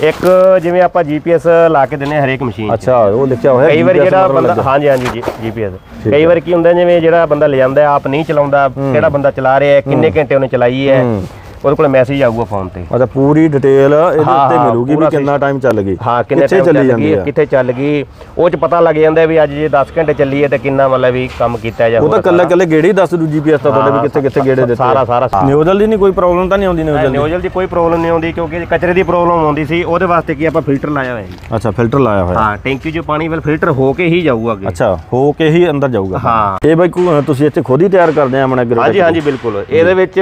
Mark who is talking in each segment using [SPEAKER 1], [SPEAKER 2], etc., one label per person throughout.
[SPEAKER 1] ਇੱਕ ਜਿਵੇਂ ਆਪਾਂ ਜੀਪੀਐਸ ਲਾ ਕੇ ਦਿੰਨੇ ਹਰੇਕ ਮਸ਼ੀਨ
[SPEAKER 2] ਅੱਛਾ ਉਹ ਲਿਖਿਆ ਹੋਇਆ
[SPEAKER 1] ਕਈ ਵਾਰੀ ਜਿਹੜਾ ਬੰਦਾ। ਹਾਂਜੀ ਹਾਂਜੀ ਜੀਪੀਐਸ
[SPEAKER 2] ਠੀਕ
[SPEAKER 1] ਕਈ। ਵਾਰ ਕੀ ਹੁੰਦਾ ਜਿਵੇਂ ਜਿਹੜਾ ਬੰਦਾ ਲੈ ਜਾਂਦਾ ਆਪ ਨਹੀਂ ਚਲਾਉਂਦਾ ਕਿਹੜਾ ਬੰਦਾ ਚਲਾ ਰਿਹਾ ਹੈ ਕਿੰਨੇ ਘੰਟੇ ਉਹਨੇ ਚਲਾਈ ਹੂੰ। ਉਹਦੇ ਕੋਲ ਮੈਸੇਜ ਆਊਗਾ ਫੋਨ ਤੇ।
[SPEAKER 2] ਅੱਛਾ ਪੂਰੀ ਡਿਟੇਲ ਇਹਦੇ
[SPEAKER 1] ਹਾਂ,
[SPEAKER 2] ਉੱਤੇ
[SPEAKER 1] ਹਾਂ,
[SPEAKER 2] ਮਿਲੂਗੀ ਵੀ
[SPEAKER 1] ਪੂਰਾ
[SPEAKER 2] ਕਿੰਨਾ ਟਾਈਮ ਚੱਲ ਗਈ।
[SPEAKER 1] ਹਾਂ ਕਿੰਨੇ
[SPEAKER 2] ਕਿੱਥੇ
[SPEAKER 1] ਟਾਈਮ
[SPEAKER 2] ਚੱਲੀ ਜਾਂਦੀ
[SPEAKER 1] ਕਿੱਥੇ ਚੱਲ ਗਈ। ਉਹ ਚ ਪਤਾ ਲੱਗ ਜਾਂਦਾ ਵੀ ਅੱਜ ਜੇ 10 ਘੰਟੇ ਚੱਲੀ ਹੈ ਤੇ ਕਿੰਨਾ ਮਤਲਬ ਵੀ ਕੰਮ ਕੀਤਾ ਜਾਂ
[SPEAKER 2] ਉਹ ਤਾਂ
[SPEAKER 1] ਹੋਰ
[SPEAKER 2] ਕੱਲੇ ਕੱਲੇ ਗੇੜੇ ਹੀ ਦੱਸ ਦੂ ਜੀਪੀਐਸ ਤਾਂ ਤੁਹਾਡੇ ਵੀ ਕਿੱਥੇ ਕਿੱਥੇ ਗੇੜੇ ਦਿੱਤੇ
[SPEAKER 1] ਸਾਰਾ- ਸਾਰਾ-
[SPEAKER 2] ਨਿਊਜ਼ਲ ਦੀ ਨਹੀਂ ਕੋਈ ਪ੍ਰੋਬਲਮ ਤਾਂ ਨਹੀਂ ਆਉਂਦੀ ਨਿਊਜ਼ਲ ਦੀ?
[SPEAKER 1] ਨਿਊਜ਼ਲ ਦੀ ਕੋਈ ਪ੍ਰੋਬਲਮ ਨਹੀਂ ਆਉਂਦੀ ਕਿਉਂਕਿ ਕਚਰੇ ਦੀ ਪ੍ਰੋਬਲਮ ਆਉਂਦੀ ਸੀ ਉਹਦੇ ਵਾਸਤੇ ਕੀ ਆਪਾਂ ਫਿਲਟਰ ਲਾਇਆ ਹੋਇਆ ਜੀ।
[SPEAKER 2] ਅੱਛਾ ਫਿਲਟਰ ਲਾਇਆ ਹੋਇਆ।
[SPEAKER 1] ਹਾਂ ਟੈਂਕੀ 'ਚੋਂ ਪਾਣੀ ਵੱਲ ਫਿਲਟਰ ਹੋ ਕੇ ਹੀ ਜਾਊਗਾ ਅੱਗੇ।
[SPEAKER 2] ਅੱਛਾ ਹੋ ਕੇ ਹੀ ਅੰਦਰ ਜਾਊਗਾ।
[SPEAKER 1] ਹਾਂ।
[SPEAKER 2] ਇਹ ਬਾਈ ਕੋ- ਤੁਸੀਂ ਇੱਥੇ ਖੁਦ ਹੀ ਤਿਆਰ ਕਰਦੇ ਆ ਆਪਣਾ ਗੇਅਰ
[SPEAKER 1] ਹਾਂਜੀ ਹਾਂਜੀ ਬਿਲਕੁਲ। ਇਹਦੇ ਵਿੱਚ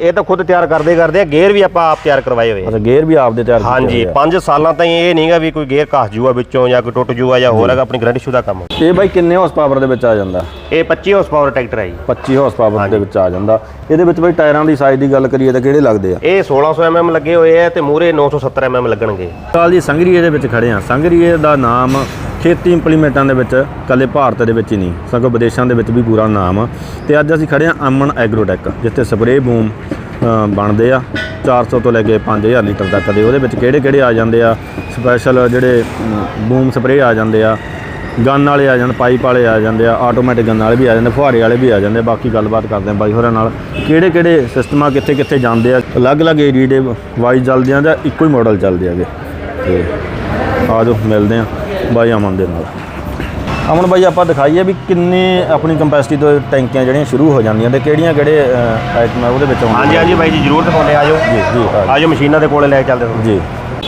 [SPEAKER 1] ਇਹ ਤਾਂ ਖੁਦ ਤਿਆਰ ਕਰਦੇ ਕਰਦੇ ਆ ਗੇਅਰ ਵੀ ਆਪਾਂ ਆਪ ਤਿਆਰ ਕਰਵਾਏ ਹੋਏ ਆ।
[SPEAKER 2] ਅੱਛਾ ਗੇਅਰ ਵੀ ਆਪਦੇ ਤਿਆਰ ਕੀਤੇ
[SPEAKER 1] ਹਾਂਜੀ
[SPEAKER 2] ਹੋਏ ਆ।
[SPEAKER 1] 5 ਸਾਲਾਂ ਤਾਈਂ ਇਹ ਨਹੀਂਗਾ ਵੀ ਕੋਈ ਗੇਅਰ ਘਸ ਜੂਗਾ ਵਿੱਚੋਂ ਜਾਂ ਕੋਈ ਟੁੱਟ ਜੂਗਾ ਜਾਂ ਹੋਰ ਹੈਗਾ ਆਪਣੀ ਗਰੰਟੀ ਸ਼ੁਦਾ ਕੰਮ।
[SPEAKER 2] ਇਹ ਬਾਈ ਕਿੰਨੇ ਹਾਰਸ ਪਾਵਰ ਦੇ ਵਿੱਚ ਆ ਜਾਂਦਾ?
[SPEAKER 1] ਇਹ 25 ਹਾਰਸ ਪਾਵਰ ਟਰੈਕਟਰ ਹੈ ਜੀ।
[SPEAKER 2] 25 ਹਾਰਸ ਪਾਵਰ ਦੇ ਵਿੱਚ ਆ ਜਾਂਦਾ। ਇਹਦੇ ਵਿੱਚ ਬਾਈ ਟਾਇਰਾਂ ਦੀ ਸਾਈਜ਼ ਦੀ ਗੱਲ ਕਰੀਏ ਤਾਂ ਕਿਹੜੇ ਲੱਗਦੇ ਆ?
[SPEAKER 1] ਇਹ 1600 mm ਲੱਗੇ ਹੋਏ ਆ ਤੇ ਮੂਰੇ 970 mm ਲੱਗਣਗੇ।
[SPEAKER 2] ਸਾਲ ਦੀ ਸੰਗਰੀਏ ਦੇ ਵਿੱਚ ਖੜੇ ਆ। ਸੰਗਰੀਏ ਦਾ ਨਾਮ ਖੇਤੀ ਇੰਪਲੀਮੈਂਟਾਂ ਦੇ ਵਿੱਚ ਕੱਲੇ ਭਾਰਤ ਦੇ ਵਿੱਚ ਹੀ ਨਹੀਂ ਸਗੋਂ ਵਿਦੇਸ਼ਾਂ ਦੇ ਵਿੱਚ ਵੀ ਪੂਰਾ ਨਾਮ। ਆ ਤੇ ਅੱਜ ਅਸੀਂ ਖੜੇ ਆ ਅਮਨ ਐਗਰੋਟੈਕ ਜਿੱਥੇ ਸਪਰੇਅ ਬੂਮ ਬਣਦੇ ਆ। 400 ਤੋਂ ਲੈ ਕੇ 5000 ਲੀਟਰ ਤੱਕ ਦੇ। ਉਹਦੇ ਵਿੱਚ ਕਿਹੜੇ ਕਿਹੜੇ ਆ ਜਾਂਦੇ ਆ? ਸਪੈਸ਼ਲ ਜਿਹੜੇ ਬੂਮ ਸਪਰੇਅ ਆ ਜਾਂਦੇ ਆ। ਗਨ ਵਾਲੇ ਆ ਜਾਂਦੇ, ਪਾਈਪ ਵਾਲੇ ਆ ਜਾਂਦੇ ਆ। ਆਟੋਮੈਟਿਕ ਗਨ ਵਾਲੇ ਵੀ ਆ ਜਾਂਦੇ, ਫੁਹਾਰੇ ਵਾਲੇ ਵੀ ਆ ਜਾਂਦੇ। ਬਾਕੀ ਗੱਲਬਾਤ ਕਰਦੇ ਆ ਬਾਈ ਹੋਰਾਂ ਨਾਲ। ਕਿਹੜੇ ਕਿਹੜੇ ਸਿਸਟਮ ਆ, ਕਿੱਥੇ ਕਿੱਥੇ ਜਾਂਦੇ ਆ? ਅਲੱਗ-ਅਲੱਗ ਏਰੀਏ ਦੇ ਵਾਈਜ਼ ਚੱਲਦੇ ਆ ਜਾਂ ਇੱਕੋ ਹੀ ਮਾਡਲ ਚੱਲਦੇ ਆਗੇ ਤੇ ਆ ਜਾਓ, ਮਿਲਦੇ ਆ ਬਾਈ ਅਮਨ ਦੇ ਨਾਲ। ਅਮਨ ਬਾਈ ਆਪਾਂ ਦਿਖਾਈਏ ਵੀ ਕਿੰਨੇ ਆਪਣੀ ਕੰਪੈਸਿਟੀ ਤੋਂ ਟੈਂਕੀਆਂ ਜਿਹੜੀਆਂ ਸ਼ੁਰੂ ਹੋ ਜਾਂਦੀਆਂ ਤੇ ਕਿਹੜੀਆਂ ਕਿਹੜੇ ਆਈਟਮ ਉਹਦੇ ਵਿੱਚ ਆਉਂਦੀਆਂ?
[SPEAKER 1] ਹਾਂਜੀ ਹਾਂਜੀ ਬਾਈ ਜੀ ਜ਼ਰੂਰ ਦਿਖਾਉਂਦੇ ਆ ਜਾਓ
[SPEAKER 2] ਜੀ ਜੀ ਆ
[SPEAKER 1] ਆਜੋ ਮਸ਼ੀਨਾਂ ਦੇ ਕੋਲੇ ਲੈ ਕੇ ਚੱਲਦੇ ਤੁਹਾਨੂੰ
[SPEAKER 2] ਜੀ।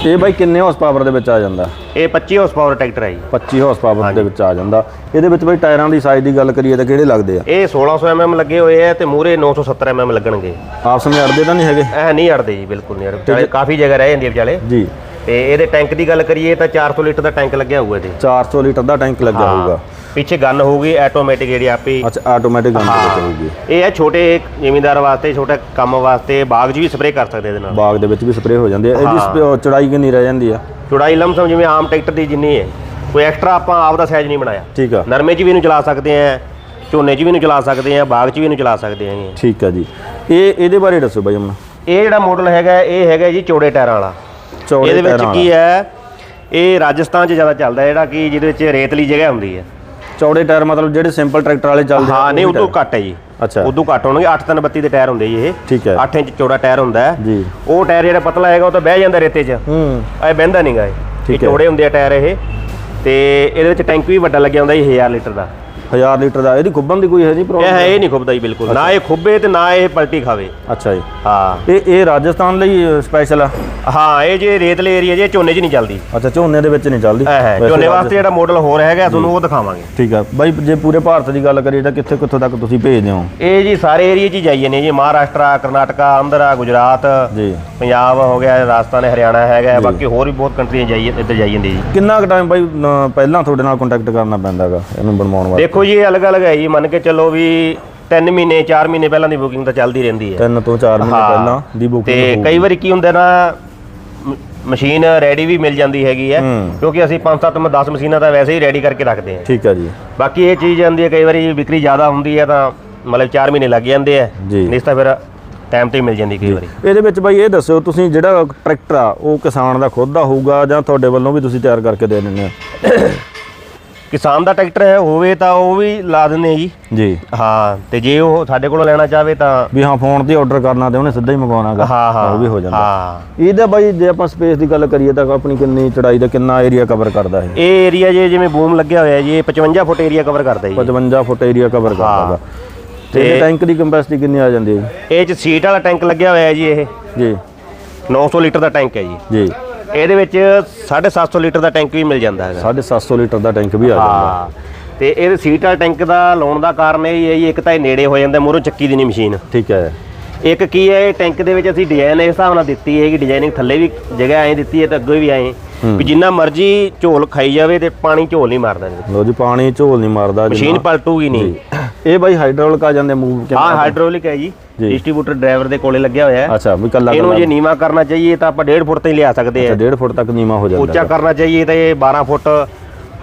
[SPEAKER 2] ਇਹ ਬਾਈ ਕਿੰਨੇ ਹਾਰਸ ਪਾਵਰ ਦੇ ਵਿੱਚ ਆ ਜਾਂਦਾ?
[SPEAKER 1] ਇਹ 25 ਹਾਰਸ ਪਾਵਰ ਟਰੈਕਟਰ ਹੈ ਜੀ।
[SPEAKER 2] 25 ਹਾਰਸ ਪਾਵਰ ਦੇ ਵਿੱਚ ਆ ਜਾਂਦਾ। ਇਹਦੇ ਵਿੱਚ ਬਾਈ ਟਾਇਰਾਂ ਦੀ ਸਾਈਜ਼ ਦੀ ਗੱਲ ਕਰੀਏ ਤਾਂ ਕਿਹੜੇ ਲੱਗਦੇ ਆ?
[SPEAKER 1] ਇਹ 1600 mm ਲੱਗੇ ਹੋਏ ਆ ਤੇ ਮੂਰੇ 970 mm ਲੱਗਣਗੇ।
[SPEAKER 2] ਆਪਸ ਵਿੱਚ ਅੜਦੇ ਤਾਂ ਨਹੀਂ ਹੈਗੇ?
[SPEAKER 1] ਇਹ ਨਹੀਂ ਅੜਦੇ ਜੀ ਬਿਲਕੁਲ ਨਹੀਂ ਅੜਦੇ। ਕਾਫੀ ਜਗ੍ਹਾ ਰਹਿ ਜਾਂਦੀ ਹੈ ਵਿਚਾਲੇ।
[SPEAKER 2] ਜੀ।
[SPEAKER 1] ਤੇ ਇਹਦੇ ਟੈਂਕ ਦੀ ਗੱਲ ਕਰੀਏ ਤਾਂ 400 ਲੀਟਰ ਦਾ ਟੈਂਕ ਲੱਗਿਆ ਹੋਊਗਾ ਇਹਦੇ।
[SPEAKER 2] 400 ਲੀਟਰ ਦਾ ਟੈਂਕ ਲੱਗਿਆ ਹੋਊਗਾ।
[SPEAKER 1] ਪਿੱਛੇ ਗਨ ਹੋਊਗੀ ਆਟੋਮੈਟਿਕ ਜਿਹੜੀ ਆਪੇ
[SPEAKER 2] ਅੱਛਾ ਆਟੋਮੈਟਿਕ ਗਨ ਦੇ ਵਿੱਚ ਹੋਊਗੀ।
[SPEAKER 1] ਇਹ ਹੈ ਛੋਟੇ ਜ਼ਿਮੀਂਦਾਰ ਵਾਸਤੇ ਛੋਟਾ ਕੰਮ ਵਾਸਤੇ ਬਾਗ 'ਚ ਵੀ ਸਪਰੇਅ ਕਰ ਸਕਦੇ ਇਹਦੇ ਨਾਲ।
[SPEAKER 2] ਬਾਗ ਦੇ ਵਿੱਚ ਵੀ ਸਪਰੇਅ ਹੋ ਜਾਂਦੀ ਹੈ। ਇਹਦੀ ਸਪ- ਚੌੜਾਈ ਕਿੰਨੀ ਰਹਿ ਜਾਂਦੀ ਆ?
[SPEAKER 1] ਚੌੜਾਈ ਲਮਸਮ ਜਿਵੇਂ ਆਮ ਟਰੈਕਟਰ ਦੀ ਜਿੰਨੀ ਹੈ। ਕੋਈ ਐਕਸਟਰਾ ਆਪਾਂ ਆਪ ਦਾ ਸਾਈਜ਼ ਨਹੀਂ ਬਣਾਇਆ।
[SPEAKER 2] ਠੀਕ ਆ।
[SPEAKER 1] ਨਰਮੇ 'ਚ ਵੀ ਇਹਨੂੰ ਚਲਾ ਸਕਦੇ ਆ ਝੋਨੇ 'ਚ ਵੀ ਇਹਨੂੰ ਚਲਾ ਸਕਦੇ ਆ ਬਾਗ 'ਚ ਵੀ ਇਹਨੂੰ ਚਲਾ ਸਕਦੇ ਆ ਜੀ।
[SPEAKER 2] ਠੀਕ ਆ ਜੀ। ਇਹ ਇਹਦੇ ਬਾਰੇ ਦੱਸੋ ਬਾਈ ਅਮਨ।
[SPEAKER 1] ਇਹ ਜਿਹੜਾ ਮਾਡਲ ਹੈਗਾ ਇਹ ਹੈਗਾ ਜੀ ਚੌੜੇ ਟਾਇਰਾਂ ਵਾਲਾ। ਇਹਦੇ ਵਿੱਚ ਕੀ ਹੈ? ਇਹ ਰਾਜਸਥਾਨ 'ਚ ਜ਼ਿਆਦਾ ਚੱਲਦਾ ਜਿਹੜਾ ਕਿ ਜਿਹਦੇ ਵਿੱਚ ਰੇਤਲੀ ਜਗ੍ਹਾ ਹੁੰਦੀ ਹੈ।
[SPEAKER 2] ਚੌੜੇ ਟਾਇਰ ਮਤਲਬ ਜਿਹੜੇ ਸਿੰਪਲ ਟਰੈਕਟਰ ਵਾਲੇ ਚੱਲਦੇ
[SPEAKER 1] ਹਾਂ ਨਹੀਂ ਉਦੋਂ ਘੱਟ ਹੈ ਜੀ।
[SPEAKER 2] ਅੱਛਾ।
[SPEAKER 1] ਉਦੋਂ ਘੱਟ ਹੋਣਗੇ 8 3 32 ਦੇ ਟਾਇਰ ਹੁੰਦੇ ਜੀ ਇਹ।
[SPEAKER 2] ਠੀਕ ਹੈ।
[SPEAKER 1] 8 ਇੰਚ ਚੌੜਾ ਟਾਇਰ ਹੁੰਦਾ ਹੈ।
[SPEAKER 2] ਜੀ।
[SPEAKER 1] ਉਹ ਟਾਇਰ ਜਿਹੜਾ ਪਤਲਾ ਹੈਗਾ ਉਹ ਤਾਂ ਬਹਿ ਜਾਂਦਾ ਰੇਤੇ 'ਚ।
[SPEAKER 2] ਹੂੰ।
[SPEAKER 1] ਇਹ ਬਹਿੰਦਾ ਨਹੀਂਗਾ ਇਹ। ਚੌੜੇ ਹੁੰਦੇ ਆ ਟਾਇਰ ਇਹ। ਤੇ ਇਹਦੇ ਵਿੱਚ ਟੈਂਕ ਵੀ ਵੱਡਾ ਲੱਗਿਆ ਹੁੰਦਾ ਜੀ 1000 ਲੀਟਰ ਦਾ।
[SPEAKER 2] 1000 ਲੀਟਰ ਦਾ ਇਹਦੀ ਖੁੱਬਣ ਦੀ ਕੋਈ ਹੈ ਨਹੀਂ
[SPEAKER 1] ਇਹ
[SPEAKER 2] ਪ੍ਰੋਬਲਮ
[SPEAKER 1] ਹੈ ਇਹ ਨਹੀਂ ਖੁੱਬਦਾ ਜੀ ਬਿਲਕੁਲ। ਨਾ ਇਹ ਖੁੱਬੇ ਤੇ ਨਾ ਇਹ ਪਲਟੀ ਖਾਵੇ।
[SPEAKER 2] ਅੱਛਾ ਜੀ।
[SPEAKER 1] ਹਾਂ।
[SPEAKER 2] ਇਹ ਇਹ ਰਾਜਸਥਾਨ ਲਈ ਸਪੈਸ਼ਲ ਆ?
[SPEAKER 1] ਹਾਂ ਇਹ ਜੇ ਰੇਤਲੇ ਏਰੀਆ ਜੇ ਝੋਨੇ 'ਚ ਨਹੀਂ ਚੱਲਦੀ।
[SPEAKER 2] ਅੱਛਾ ਝੋਨੇ ਦੇ ਵਿੱਚ ਨਹੀਂ ਚੱਲਦੀ?
[SPEAKER 1] ਇਹ ਹੈ।
[SPEAKER 2] ਵੈਸੇ
[SPEAKER 1] ਝੋਨੇ ਵਾਸਤੇ ਜਿਹੜਾ ਮਾਡਲ ਹੋਰ ਹੈਗਾ ਤੁਹਾਨੂੰ ਉਹ ਦਿਖਾਵਾਂਗੇ।
[SPEAKER 2] ਠੀਕ ਆ। ਬਾਈ ਜੇ ਪੂਰੇ ਭਾਰਤ ਦੀ ਗੱਲ ਕਰੀਏ ਤਾਂ ਕਿੱਥੇ ਕਿੱਥੋਂ ਤੱਕ ਤੁਸੀਂ ਭੇਜਦੇ ਹੋ?
[SPEAKER 1] ਇਹ ਜੀ ਸਾਰੇ ਏਰੀਆ 'ਚ ਹੀ ਜਾਈਏ ਨੇ ਜੀ। ਮਹਾਰਾਸ਼ਟਰ ਕਰਨਾਟਕਾ ਆਂਧਰਾ ਗੁਜਰਾਤ
[SPEAKER 2] ਜੀ।
[SPEAKER 1] ਪੰਜਾਬ ਹੋ ਗਿਆ ਰਾਜਸਥਾਨ ਹਰਿਆਣਾ ਹੈਗਾ ਬਾਕੀ ਹੋਰ ਵੀ ਬਹੁਤ ਕੰਟਰੀਆਂ ਜਾਈਏ ਇੱਧਰ ਜਾਈ ਜਾਂਦੀ ਜੀ।
[SPEAKER 2] ਕਿੰਨਾ ਕੁ ਟਾਈਮ ਬਾਈ ਨ- ਪਹਿਲਾਂ ਤੁਹਾਡੇ ਨਾਲ ਕੰਟੈਕਟ ਕਰਨਾ ਪੈਂਦਾ ਹੈਗਾ ਇਹਨੂੰ ਬਣਵਾਉਣ ਵਾਸਤੇ?
[SPEAKER 1] ਦੇਖੋ ਜੀ ਇਹ ਅਲੱਗ-ਅਲੱਗ ਹੈ ਜੀ ਮੰਨ ਕੇ ਚੱਲੋ ਵੀ 3 ਮਹੀਨੇ 4 ਮਹੀਨੇ ਪਹਿਲਾਂ ਦੀ ਬੁਕਿੰਗ ਤਾਂ ਚੱਲਦੀ ਰਹਿੰਦੀ ਹੈ
[SPEAKER 2] ਤਿੰਨ ਤੋਂ 4 ਮਹੀਨੇ
[SPEAKER 1] ਹਾਂ।
[SPEAKER 2] ਪਹਿਲਾਂ ਦੀ
[SPEAKER 1] ਤੇ
[SPEAKER 2] ਬੁਕਿੰਗ
[SPEAKER 1] ਕਈ ਵਾਰੀ ਕੀ ਹੁੰਦਾ ਨਾ ਮ- ਮਸ਼ੀਨ ਰੈਡੀ ਵੀ ਮਿਲ ਜਾਂਦੀ ਹੈਗੀ ਹੈ
[SPEAKER 2] ਹੂੰ।
[SPEAKER 1] ਕਿਉਂਕਿ ਅਸੀਂ 5-7 ਮ 10 ਮਸ਼ੀਨਾਂ ਤਾਂ ਵੈਸੇ ਹੀ ਰੈਡੀ ਕਰਕੇ ਰੱਖਦੇ ਹਾਂ
[SPEAKER 2] ਠੀਕ ਆ ਜੀ
[SPEAKER 1] ਬਾਕੀ ਇਹ ਚੀਜ਼ ਜਾਂਦੀ ਹੈ ਕਈ ਵਾਰੀ ਵਿਕਰੀ ਜ਼ਿਆਦਾ ਹੁੰਦੀ ਹੈ ਤਾਂ ਮਤਲਬ 4 ਮਹੀਨੇ ਲੱਗ ਜਾਂਦੇ ਆ
[SPEAKER 2] ਜੀ।
[SPEAKER 1] ਨਹੀਂ ਤਾਂ ਫਿਰ ਟਾਈਮ ਤੇ ਹੀ ਮਿਲ ਜਾਂਦੀ ਕਈ ਵਾਰੀ
[SPEAKER 2] ਇਹਦੇ ਵਿੱਚ ਬਾਈ ਇਹ ਦੱਸਿਓ ਤੁਸੀਂ ਜਿਹੜਾ ਟਰੈਕਟਰ ਆ ਉਹ ਕਿਸਾਨ ਦਾ ਖੁਦ ਦਾ ਹੋਊਗਾ ਜਾਂ ਤੁਹਾਡੇ ਵੱਲੋਂ ਵੀ ਤੁਸੀਂ ਤਿਆਰ ਕਰਕੇ ਦੇ ਦਿੰਦੇ ਆ
[SPEAKER 1] ਕਿਸਾਨ ਦਾ ਟਰੈਕਟਰ ਹੈ ਹੋਵੇ ਤਾਂ ਉਹ ਵੀ ਲਾ ਦਿੰਦੇ ਆ ਜੀ।
[SPEAKER 2] ਜੀ।
[SPEAKER 1] ਹਾਂ ਤੇ ਜੇ ਉਹ ਸਾਡੇ ਕੋਲੋਂ ਲੈਣਾ ਚਾਹਵੇ ਤਾਂ
[SPEAKER 2] ਵੀ ਹਾਂ ਫੋਨ ਤੇ ਆਰਡਰ ਕਰਨਾ ਤੇ ਉਹਨੇ ਸਿੱਧਾ ਹੀ ਮੰਗਵਾਉਣਾਗਾ।
[SPEAKER 1] ਹਾਂ ਹਾਂ।
[SPEAKER 2] ਉਹ ਵੀ ਹੋ ਜਾਂਦਾ।
[SPEAKER 1] ਹਾਂ।
[SPEAKER 2] ਇਹਦਾ ਬਾਈ ਜੇ ਆਪਾਂ ਸਪੇਸ ਦੀ ਗੱਲ ਕਰੀਏ ਤਾਂ ਆਪਣੀ ਕਿੰਨੀ ਚੜਾਈ ਦਾ ਕਿੰਨਾ ਏਰੀਆ ਕਵਰ ਕਰਦਾ ਇਹ?
[SPEAKER 1] ਇਹ ਏਰੀਆ ਜੇ ਜਿਵੇਂ ਬੂਮ ਲੱਗਿਆ ਹੋਇਆ ਜੀ ਇਹ 55 ਫੁੱਟ ਏਰੀਆ ਕਵਰ ਕਰਦਾ ਜੀ।
[SPEAKER 2] 55 ਫੁੱਟ ਏਰੀਆ ਕਵਰ ਕਰਦਾਗਾ ਤੇ
[SPEAKER 1] ਤੇ-
[SPEAKER 2] ਟੈਂਕ ਦੀ ਕੰਪੈਸਿਟੀ ਕਿੰਨੀ ਆ ਜਾਂਦੀ ਹੈ
[SPEAKER 1] ਇਹ ਚ ਸੀਟ ਵਾਲਾ ਟੈਂਕ ਲੱਗਿਆ ਹੋਇਆ ਜੀ ਇਹ।
[SPEAKER 2] ਜੀ।
[SPEAKER 1] 900 ਲੀਟਰ ਦਾ ਟੈਂਕ ਹੈ ਜੀ।
[SPEAKER 2] ਜੀ।
[SPEAKER 1] ਇਹਦੇ ਵਿੱਚ 750 ਲੀਟਰ ਦਾ ਟੈਂਕ ਵੀ ਮਿਲ ਜਾਂਦਾ ਹੈਗਾ।
[SPEAKER 2] 750 ਲੀਟਰ ਦਾ ਟੈਂਕ ਵੀ ਆ ਜਾਂਦਾ।
[SPEAKER 1] ਹਾਂ ਤੇ ਇਹਦੇ ਸੀਟ ਵਾਲਾ ਟੈਂਕ ਦਾ ਲਾਉਣ ਦਾ ਕਾਰਨ ਇਹ ਹੀ ਹੈ ਜੀ ਇੱਕ ਤਾਂ ਇਹ ਨੇੜੇ ਹੋ ਜਾਂਦਾ ਮੂਹਰੋਂ ਚੱਕੀ ਦੀ ਨਹੀਂ ਮਸ਼ੀਨ।
[SPEAKER 2] ਠੀਕ ਹੈ।
[SPEAKER 1] ਇੱਕ ਕੀ ਹੈ ਇਹ ਟੈਂਕ ਦੇ ਵਿੱਚ ਅਸੀਂ ਡਿਜ਼ਾਈਨ ਇਸ ਹਿਸਾਬ ਨਾਲ ਦਿੱਤੀ ਹੈ ਕਿ ਡਿਜ਼ਾਈਨਿੰਗ ਥੱਲੇ ਵੀ ਜਗ੍ਹਾ ਐਂ ਦਿੱਤੀ ਹੈ ਤੇ ਅੱਗੇ ਵੀ ਐਂ। ਵੀ ਜਿੰਨਾ ਮਰਜ਼ੀ ਝੋਲ ਖਾਈ ਜਾਵੇ ਤੇ ਪਾਣੀ ਝੋਲ ਨਹੀਂ ਮਾਰਦਾ।
[SPEAKER 2] ਲੋ ਜੀ ਪਾਣੀ ਝੋਲ ਨਹੀਂ ਮਾਰਦਾ।
[SPEAKER 1] ਮਸ਼ੀਨ ਪਲਟੂਗੀ ਨਹੀਂ।
[SPEAKER 2] ਇਹ ਬਾਈ ਹਾਈਡ੍ਰੋਲਿਕ ਆ ਜਾਂਦੇ ਮੂਵ
[SPEAKER 1] ਹਾਂ ਹਾਈਡ੍ਰੋਲਿਕ ਹੈ ਜੀ।
[SPEAKER 2] ਜੀ।
[SPEAKER 1] ਡਿਸਟ੍ਰੀਬਿਊਟਰ ਡਰਾਈਵਰ ਦੇ ਕੋਲੇ ਲੱਗਿਆ ਹੋਇਆ ਹੈ।
[SPEAKER 2] ਅੱਛਾ ਵੀ ਕੱਲਾ
[SPEAKER 1] ਇਹਨੂੰ ਜੇ ਨੀਵਾ ਕਰਨਾ ਚਾਹੀਏ ਤਾਂ ਆਪਾਂ 1.5 ਫੁੱਟ ਤੇ ਹੀ ਲਿਆ ਸਕਦੇ ਆ
[SPEAKER 2] 1.5 ਫੁੱਟ ਤੱਕ ਨੀਵਾ ਹੋ ਜਾਂਦਾ
[SPEAKER 1] ਉੱਚਾ ਕਰਨਾ ਚਾਹੀਏ ਤਾਂ ਇਹ 12 ਫੁੱਟ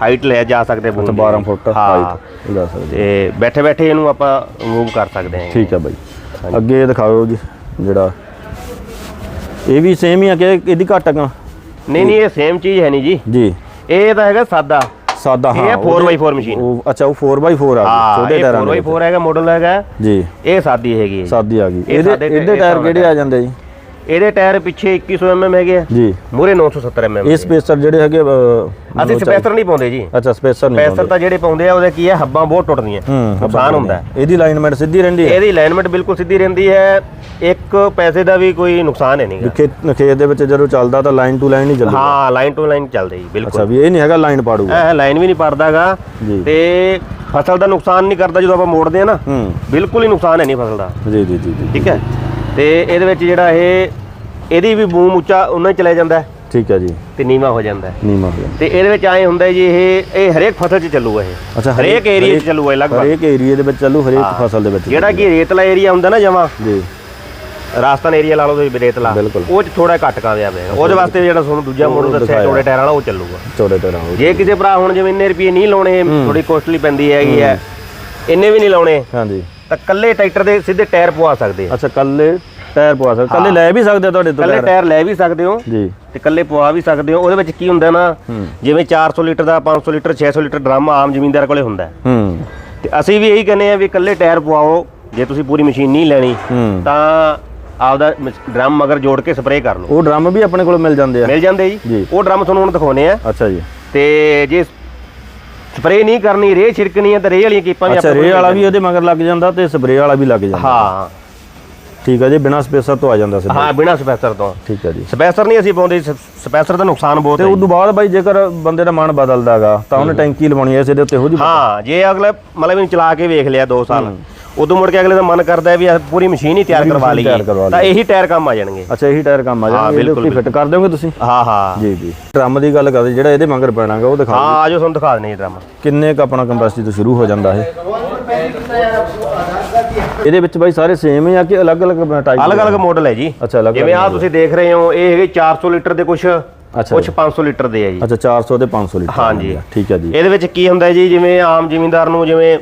[SPEAKER 1] ਹਾਈਟ ਲੈ ਜਾ ਸਕਦੇ ਬੂਮ
[SPEAKER 2] ਅੱਛਾ
[SPEAKER 1] ਦੀ।
[SPEAKER 2] 12 ਫੁੱਟ ਹਾਈਟ ਲੈ ਸਕਦੇ।
[SPEAKER 1] ਤੇ ਬੈਠੇ ਬੈਠੇ ਇਹਨੂੰ ਆਪਾਂ ਮੂਵ ਕਰ ਸਕਦੇ ਹਾਂ।
[SPEAKER 2] ਠੀਕ ਹੈ ਬਾਈ। ਅੱਗੇ ਦਿਖਾਓ ਜੀ ਜਿਹੜਾ ਇਹ ਵੀ ਸੇਮ ਹੀ ਆ ਕਿ ਇਹਦੀ ਘੱਟ ਕ
[SPEAKER 1] ਨਹੀਂ ਨਹੀਂ ਇਹ ਸੇਮ ਚੀਜ਼ ਹੈ ਨਹੀਂ ਜੀ।
[SPEAKER 2] ਜੀ।
[SPEAKER 1] ਇਹ ਤਾਂ ਹੈਗਾ ਸਾਦਾ।
[SPEAKER 2] ਸਾਦਾ
[SPEAKER 1] ਇਹ
[SPEAKER 2] ਹਾਂ
[SPEAKER 1] ਹੈ 4x4 ਮਸ਼ੀਨ
[SPEAKER 2] ਉਹ ਅੱਛਾ ਉਹ 4x4 ਆ ਗਈ ਛੋਟੇ
[SPEAKER 1] ਇਹ
[SPEAKER 2] ਟਾਇਰਾਂ ਦੇ
[SPEAKER 1] 4x4 ਹੈਗਾ ਮਾਡਲ ਹੈਗਾ।
[SPEAKER 2] ਜੀ।
[SPEAKER 1] ਇਹ ਸਾਦੀ ਹੈਗੀ
[SPEAKER 2] ਸਾਦੀ ਆ ਗਈ।
[SPEAKER 1] ਇਹ
[SPEAKER 2] ਇਹਦੇ ਇਹਦੇ
[SPEAKER 1] ਇਹ
[SPEAKER 2] ਟਾਇਰ ਕਿਹੜੇ ਆ ਜਾਂਦੇ ਜੀ?
[SPEAKER 1] ਇਹਦੇ ਟਾਇਰ ਪਿੱਛੇ 2100 mm ਹੈਗੇ ਆ।
[SPEAKER 2] ਜੀ।
[SPEAKER 1] ਮੂਰੇ 970 mm
[SPEAKER 2] ਇਹ ਸਪੇਸਰ ਜਿਹੜੇ ਹੈਗੇ
[SPEAKER 1] ਅਸੀਂ ਸਪੈਸਰ ਨਹੀਂ ਪਾਉਂਦੇ ਜੀ।
[SPEAKER 2] ਅੱਛਾ ਸਪੇਸਰ ਨਹੀਂ
[SPEAKER 1] ਸਪੈਸਰ ਤਾਂ ਜਿਹੜੇ ਪਾਉਂਦੇ ਆ ਉਹਦੇ ਕੀ ਹੈ ਹੱਬਾਂ ਬਹੁਤ ਟੁੱਟਦੀਆਂ। ਨੁਕਸਾਨ ਹੁੰਦਾ।
[SPEAKER 2] ਇਹਦੀ ਅਲਾਈਨਮੈਂਟ ਸਿੱਧੀ ਰਹਿੰਦੀ ਹੈ।
[SPEAKER 1] ਇਹਦੀ ਅਲਾਈਨਮੈਂਟ ਬਿਲਕੁਲ ਸਿੱਧੀ ਰਹਿੰਦੀ ਹੈ। ਇੱਕ ਪੈਸੇ ਦਾ ਵੀ ਕੋਈ ਨੁਕਸਾਨ ਹੈ
[SPEAKER 2] ਵੀ
[SPEAKER 1] ਨਹੀਂਗਾ।
[SPEAKER 2] ਖੇਤ ਖੇਤ ਦੇ ਵਿੱਚ ਜਦੋਂ ਚੱਲਦਾ ਤਾਂ ਲਾਈਨ ਟੂ ਲਾਈਨ ਹੀ ਚੱਲਦਾ
[SPEAKER 1] ਹਾਂ ਲਾਈਨ ਟੂ ਲਾਈਨ ਚੱਲਦੇ ਜੀ
[SPEAKER 2] ਅੱਛਾ
[SPEAKER 1] ਬਿਲਕੁਲ
[SPEAKER 2] ਵੀ ਇਹ ਨਹੀਂ ਹੈਗਾ ਲਾਈਨ ਪਾੜੂਗਾ।
[SPEAKER 1] ਇਹ ਲਾਈਨ ਵੀ ਨਹੀਂ ਪੜਦਾਗਾ। ਤੇ ਫਸਲ ਦਾ ਨੁਕਸਾਨ ਨਹੀਂ ਕਰਦਾ ਜਦੋਂ ਆਪਾਂ ਮੋੜਦੇ ਆ ਨਾ। ਬਿਲਕੁਲ ਹੀ ਨੁਕਸਾਨ ਹੈ ਨਹੀਂ ਫਸਲ ਦਾ।
[SPEAKER 2] ਜੀ ਜੀ ਜੀ।
[SPEAKER 1] ਠੀਕ ਹੈ। ਤੇ ਇਹਦੇ ਵਿੱਚ ਜਿਹੜਾ ਇਹ ਇਹਦੀ ਵੀ ਬੂਮ ਉੱਚਾ ਉਹਨਾਂ ਹੀ ਚਲੇ ਜਾਂਦਾ ਹੈ।
[SPEAKER 2] ਠੀਕ ਹੈ ਜੀ।
[SPEAKER 1] ਤੇ ਨੀਵਾ ਹੋ ਜਾਂਦਾ ਹੈ।
[SPEAKER 2] ਨੀਮਾ ਹੋ
[SPEAKER 1] ਤੇ ਇਹਦੇ ਵਿੱਚ ਆਏ ਹੁੰਦਾ ਜੀ ਇਹ ਇਹ ਹਰੇਕ ਫਸਲ 'ਚ ਚੱਲੂਗਾ ਇਹ।
[SPEAKER 2] ਅੱਛਾ
[SPEAKER 1] ਹਰੇਕ ਏਰੀਆ 'ਚ ਚੱਲੂਗਾ ਇਹ ਲਗਭਗ।
[SPEAKER 2] ਹਰੇਕ ਏਰੀਆ ਦੇ ਵਿੱਚ ਚੱਲੂ ਹਰੇਕ ਫਸਲ ਦੇ ਵਿੱਚ
[SPEAKER 1] ਜਿਹੜਾ ਕਿ ਰੇਤਲਾ ਏਰੀਆ ਹੁੰਦਾ ਨਾ ਜਮਾ।
[SPEAKER 2] ਜੀ।
[SPEAKER 1] ਰਾਜਸਥਾਨ ਏਰੀਆ ਲਾ ਲਓ ਤੁਸੀਂ ਰੇਤਲਾ।
[SPEAKER 2] ਬਿਲਕੁਲ।
[SPEAKER 1] ਉਹ 'ਚ ਥੋੜਾ ਘੱਟ ਕਾਮਯਾਬ ਹੈ ਉਹਦੇ ਵਾਸਤੇ ਜਿਹੜਾ ਤੁਹਾਨੂੰ ਦੂਜਾ ਮੋਡਲ ਦੱਸਿਆ। ਚੌੜੇ ਟਾਇਰ ਵਾਲਾ ਉਹ ਚੱਲੂਗਾ।
[SPEAKER 2] ਚੌੜੇ ਟਾਇਰਾਂ ਹੋ
[SPEAKER 1] ਜੇ ਕਿਸੇ ਭਰਾ ਹੁਣ ਜਿਵੇਂ ਇੰਨੇ ਰੁਪਏ ਨਹੀਂ ਲਾਉਣੇ ਥੋੜੀ ਕੋਸਟਲੀ ਪੈਂਦੀ ਹੈਗੀ ਹੈ। ਇੰਨੇ ਵੀ ਨਹੀਂ ਲਾਉਣੇ।
[SPEAKER 2] ਹਾਂਜੀ।
[SPEAKER 1] ਤਾਂ ਕੱਲੇ ਟਰੈਕਟਰ ਦੇ ਸਿੱਧੇ ਟਾਇਰ ਪਵਾ ਸਕਦੇ ਆ।
[SPEAKER 2] ਅੱਛਾ ਕੱਲੇ ਟਾਇਰ ਪਵਾ ਸਕਦੇ ਕੱਲੇ ਲੈ ਵੀ ਸਕਦੇ ਆ ਤੁਹਾਡੇ ਤੋਂ
[SPEAKER 1] ਕੱਲੇ
[SPEAKER 2] ਟਾਇਰ?
[SPEAKER 1] ਲੈ ਵੀ ਸਕਦੇ ਹੋ
[SPEAKER 2] ਜੀ।
[SPEAKER 1] ਤੇ ਕੱਲੇ ਪਵਾ ਵੀ ਸਕਦੇ ਹੋ। ਉਹਦੇ ਵਿੱਚ ਕੀ ਹੁੰਦਾ ਨਾ ਜਿਵੇਂ 400 ਲੀਟਰ ਦਾ 500 ਲੀਟਰ 600 ਲੀਟਰ ਡਰਮ ਆਮ ਜ਼ਮੀਨਦਾਰ ਕੋਲੇ ਹੁੰਦਾ। ਹੈ। ਤੇ ਅਸੀਂ ਵੀ ਇਹੀ ਕਹਿੰਦੇ ਆ ਵੀ ਕੱਲੇ ਟਾਇਰ ਪਵਾਓ ਜੇ ਤੁਸੀਂ ਪੂਰੀ ਮਸ਼ੀਨ ਨਹੀਂ ਲੈਣੀ ਤਾਂ ਆਪਦਾ ਡਰਮ ਮਗਰ ਜੋੜ ਕੇ ਸਪਰੇਅ ਕਰ ਲਓ।
[SPEAKER 2] ਉਹ ਡਰਮ ਵੀ ਆਪਣੇ ਕੋਲ ਮਿਲ ਜਾਂਦੇ ਆ।
[SPEAKER 1] ਮਿਲ ਜਾਂਦੇ ਜੀ।
[SPEAKER 2] ਜੀ।
[SPEAKER 1] ਉਹ ਡਰਮ ਤੁਹਾਨੂੰ ਹੁਣ ਦਿਖਾਉਨੇ ਆ।
[SPEAKER 2] ਅੱਛਾ ਜੀ।
[SPEAKER 1] ਤੇ ਜੇ ਸਪਰੇਅ ਨਹੀਂ ਕਰਨੀ ਰੇਹ ਛਿੜਕਣੀ ਹੈ ਤਾਂ ਰੇਹ ਵਾਲੀਆਂ ਕੀਪਾਂ ਵੀ
[SPEAKER 2] ਅੱਛਾ
[SPEAKER 1] ਆਪਣੇ
[SPEAKER 2] ਰੇ
[SPEAKER 1] ਕੋਲ
[SPEAKER 2] ਵਾਲਾ ਵੀ ਉਹਦੇ ਮਗਰ ਲੱਗ ਜਾਂਦਾ ਤੇ ਸਪਰੇ ਵਾਲਾ ਵੀ ਲੱਗ ਜਾਂਦਾ।
[SPEAKER 1] ਹਾਂ।
[SPEAKER 2] ਠੀਕ ਹੈ ਜੀ ਬਿਨਾ ਸਪੇਸਰ ਤੋਂ ਆ ਜਾਂਦਾ ਸਿੱਧਾ।
[SPEAKER 1] ਹਾਂ ਬਿਨਾ ਸਪੈਸਰ ਤੋਂ।
[SPEAKER 2] ਠੀਕ ਹੈ ਜੀ।
[SPEAKER 1] ਸਪੈਸਰ ਨਹੀਂ ਅਸੀਂ ਪਾਉਂਦੇ ਸਪੈਸਰ ਦਾ ਨੁਕਸਾਨ ਬਹੁਤ
[SPEAKER 2] ਤੇ
[SPEAKER 1] ਹੈ
[SPEAKER 2] ਉਸ ਤੋਂ ਬਾਅਦ ਬਾਈ ਜੇਕਰ ਬੰਦੇ ਦਾ ਮਨ ਬਦਲਦਾਗਾ ਤਾਂ ਉਹਨੇ ਟੈਂਕੀ ਲਵਾਉਣੀ ਐ ਇਸੇ ਦੇ ਉੱਤੇ ਹੋ ਜੀ
[SPEAKER 1] ਹਾਂ ਜੇ ਅਗਲੇ ਮਤਲਬ ਇਹਨੂੰ ਚਲਾ ਕੇ ਵੇਖ ਲਿਆ 2 ਸਾਲ ਉਦੋਂ ਮੁੜ ਕੇ ਅਗਲੇ ਦਾ ਮਨ ਕਰਦਾ ਵੀ ਪੂਰੀ ਮਸ਼ੀਨ ਹੀ ਤਿਆਰ ਕਰਵਾ ਲਈਏ ਤਾਂ ਇਹੀ ਟਾਇਰ ਕੰਮ ਆ ਜਾਣਗੇ।
[SPEAKER 2] ਅੱਛਾ ਇਹੀ ਟਾਇਰ ਕੰਮ ਆ ਜਾਣਗੇ ਇਹਦੇ
[SPEAKER 1] ਬਿਲਕੁਲ,
[SPEAKER 2] ਉੱਤੇ ਫਿੱਟ ਕਰ ਦਿਓਗੇ ਤੁਸੀਂ?
[SPEAKER 1] ਹਾਂ ਹਾਂ।
[SPEAKER 2] ਜੀ ਜੀ। ਡਰਮ ਦੀ ਗੱਲ ਕਰਦੇ ਜਿਹੜਾ ਇਹਦੇ ਮਗਰ ਪੈਣਾਗਾ ਉਹ ਦਿਖਾ
[SPEAKER 1] ਹਾਂ ਆਜੋ ਤੁਹਾਨੂੰ ਦਿਖਾ ਦਨੇ ਡਰਮ।
[SPEAKER 2] ਕਿੰਨੇ ਕ ਆਪਣਾ ਕੰਪੈਸਿਟੀ ਤੋਂ ਸ਼ੁਰੂ ਹੋ ਜਾਂਦਾ ਇਹ? ਇਹਦੇ ਵਿੱਚ ਬਾਈ ਸਾਰੇ ਸੇਮ ਹੀ ਆ ਕਿ ਅਲੱਗ-ਅਲੱਗ ਟਾਈਪ
[SPEAKER 1] ਅਲੱਗ-ਅਲੱਗ ਮਾਡਲ ਹੈ ਜੀ।
[SPEAKER 2] ਅੱਛਾ ਅਲੱਗ
[SPEAKER 1] ਜਿਵੇਂ ਆ ਤੁਸੀਂ ਦੇਖ ਰਹੇ ਹੋ ਇਹ ਹੈਗੇ 400 ਲੀਟਰ ਦੇ ਕੁਝ ਕੁਝ 500 ਲੀਟਰ ਦੇ ਆ ਜੀ।
[SPEAKER 2] ਅੱਛਾ 400 ਤੇ 500 ਲੀਟਰ
[SPEAKER 1] ਹਾਂਜੀ।
[SPEAKER 2] ਠੀਕ ਹੈ ਜੀ।
[SPEAKER 1] ਇਹਦੇ ਵਿੱਚ ਕੀ ਹੁੰਦਾ ਜੀ ਜਿਵੇਂ ਆਮ ਜ਼ਿਮੀਂਦਾਰ ਨੂੰ ਜਿਵੇਂ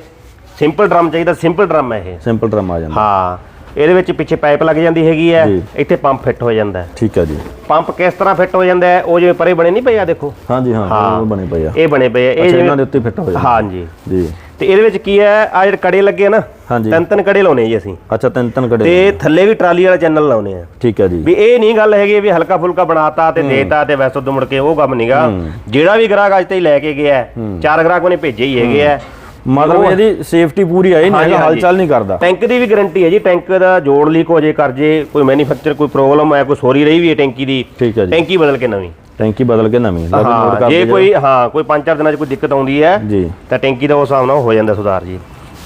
[SPEAKER 1] ਸਿੰਪਲ ਡਰਮ ਚਾਹੀਦਾ ਸਿੰਪਲ ਡਰਮ ਹੈ ਇਹ।
[SPEAKER 2] ਸਿੰਪਲ ਡਰਮ ਆ ਜਾਂਦਾ।
[SPEAKER 1] ਹਾਂ ਇਹਦੇ ਵਿੱਚ ਪਿੱਛੇ ਪਾਈਪ ਲੱਗ ਜਾਂਦੀ ਹੈਗੀ ਹੈ। ਇੱਥੇ ਪੰਪ ਫਿੱਟ ਹੋ ਜਾਂਦਾ ਹੈ।
[SPEAKER 2] ਠੀਕ ਹੈ ਜੀ।
[SPEAKER 1] ਪੰਪ ਕਿਸ ਤਰ੍ਹਾਂ ਫਿੱਟ ਹੋ ਜਾਂਦਾ ਹੈ ਉਹ ਜਿਵੇਂ ਪਰੇ ਬਣੇ ਨਹੀਂ ਪਏ ਆ ਦੇਖੋ।
[SPEAKER 2] ਹਾਂਜੀ ਹਾਂ
[SPEAKER 1] ਹਾਂ।
[SPEAKER 2] ਉਹ ਬਣੇ ਪਏ ਆ।
[SPEAKER 1] ਇਹ ਬਣੇ ਪਏ ਆ। ਇਹ
[SPEAKER 2] ਇਹਨਾਂ ਦੇ ਉੱਤੇ ਫਿੱਟ ਹੋ ਜਾਂਦਾ
[SPEAKER 1] ਹਾਂਜੀ
[SPEAKER 2] ਜੀ।
[SPEAKER 1] ਤੇ ਇਹਦੇ ਵਿੱਚ ਕੀ ਹੈ ਆ ਜਿਹੜੇ ਕੜੇ ਲੱਗੇ ਨਾ
[SPEAKER 2] ਹਾਂਜੀ।
[SPEAKER 1] ਤਿੰਨ ਤਿੰਨ ਕੜੇ ਲਾਉਨੇ ਜੀ ਅਸੀਂ।
[SPEAKER 2] ਅੱਛਾ ਤਿੰਨ ਤਿੰਨ ਕੜੇ
[SPEAKER 1] ਤੇ ਥੱਲੇ ਵੀ ਟਰਾਲੀ ਵਾਲਾ ਚੈਨਲ ਲਾਉਨੇ ਆ।
[SPEAKER 2] ਠੀਕ ਹੈ ਜੀ।
[SPEAKER 1] ਵੀ ਇਹ ਨਹੀਂ ਗੱਲ ਹੈਗੀ ਵੀ ਹਲਕਾ ਫੁਲਕਾ ਬਣਾਤਾ ਤੇ ਦੇਤਾ ਤੇ ਵੈਸੇ ਉਦੋਂ ਮੁੜ ਕੇ ਉਹ ਕੰਮ ਨਹੀਂਗਾ ਜਿਹੜਾ ਵੀ ਗ੍ਰਾਹਕ ਅੱਜ ਤਾਈਂ ਲੈ ਕੇ ਗਿਆ ਹੈ, ਚਾਰ ਗ੍ਰਾਹਕ ਉਹਨੇ ਭੇਜੇ ਹੀ ਹੈਗੇ ਆ।
[SPEAKER 2] ਮਤਲਬ ਇਹਦੀ ਸੇਫਟੀ ਪੂਰੀ ਆਈ ਨਹੀਂ। ਹਲਚਲ ਨਹੀਂ ਕਰਦਾ।
[SPEAKER 1] ਟੈਂਕ ਦੀ ਵੀ ਗਾਰੰਟੀ ਹੈ ਜੀ ਟੈਂਕ ਦਾ ਜੋੜ ਲੀਕ ਹੋ ਜੇ ਕਰ ਜੇ ਕੋਈ ਮੈਨੂਫੈਕਚਰ ਕੋਈ ਪ੍ਰੋਬਲਮ ਹੈ ਕੋਈ ਸੋਰੀ ਰਹੀ ਵੀ ਹੈ ਟੈਂਕੀ ਦੀ
[SPEAKER 2] ਹੈ
[SPEAKER 1] ਟੈਂਕੀ ਬਦਲ ਕੇ ਨਵੀਂ।
[SPEAKER 2] ਟੈਂਕੀ ਬਦਲ ਕੇ ਨਵੀਂ ਲੈ ਵੀ ਨੋਟ
[SPEAKER 1] ਹਾਂ।
[SPEAKER 2] ਕਰ
[SPEAKER 1] ਜੇ। ਕੋਈ ਹਾਂ ਕੋਈ ਪੰਜ ਚਾਰ ਦਿਨਾਂ 'ਚ ਕੋਈ ਦਿੱਕਤ ਆਉਂਦੀ ਹੈ
[SPEAKER 2] ਜੀ।
[SPEAKER 1] ਤਾਂ ਟੈਂਕੀ ਦਾ ਉਸ ਹਿਸਾਬ ਨਾਲ ਹੋ ਜਾਂਦਾ ਸੁਧਾਰ ਜੀ।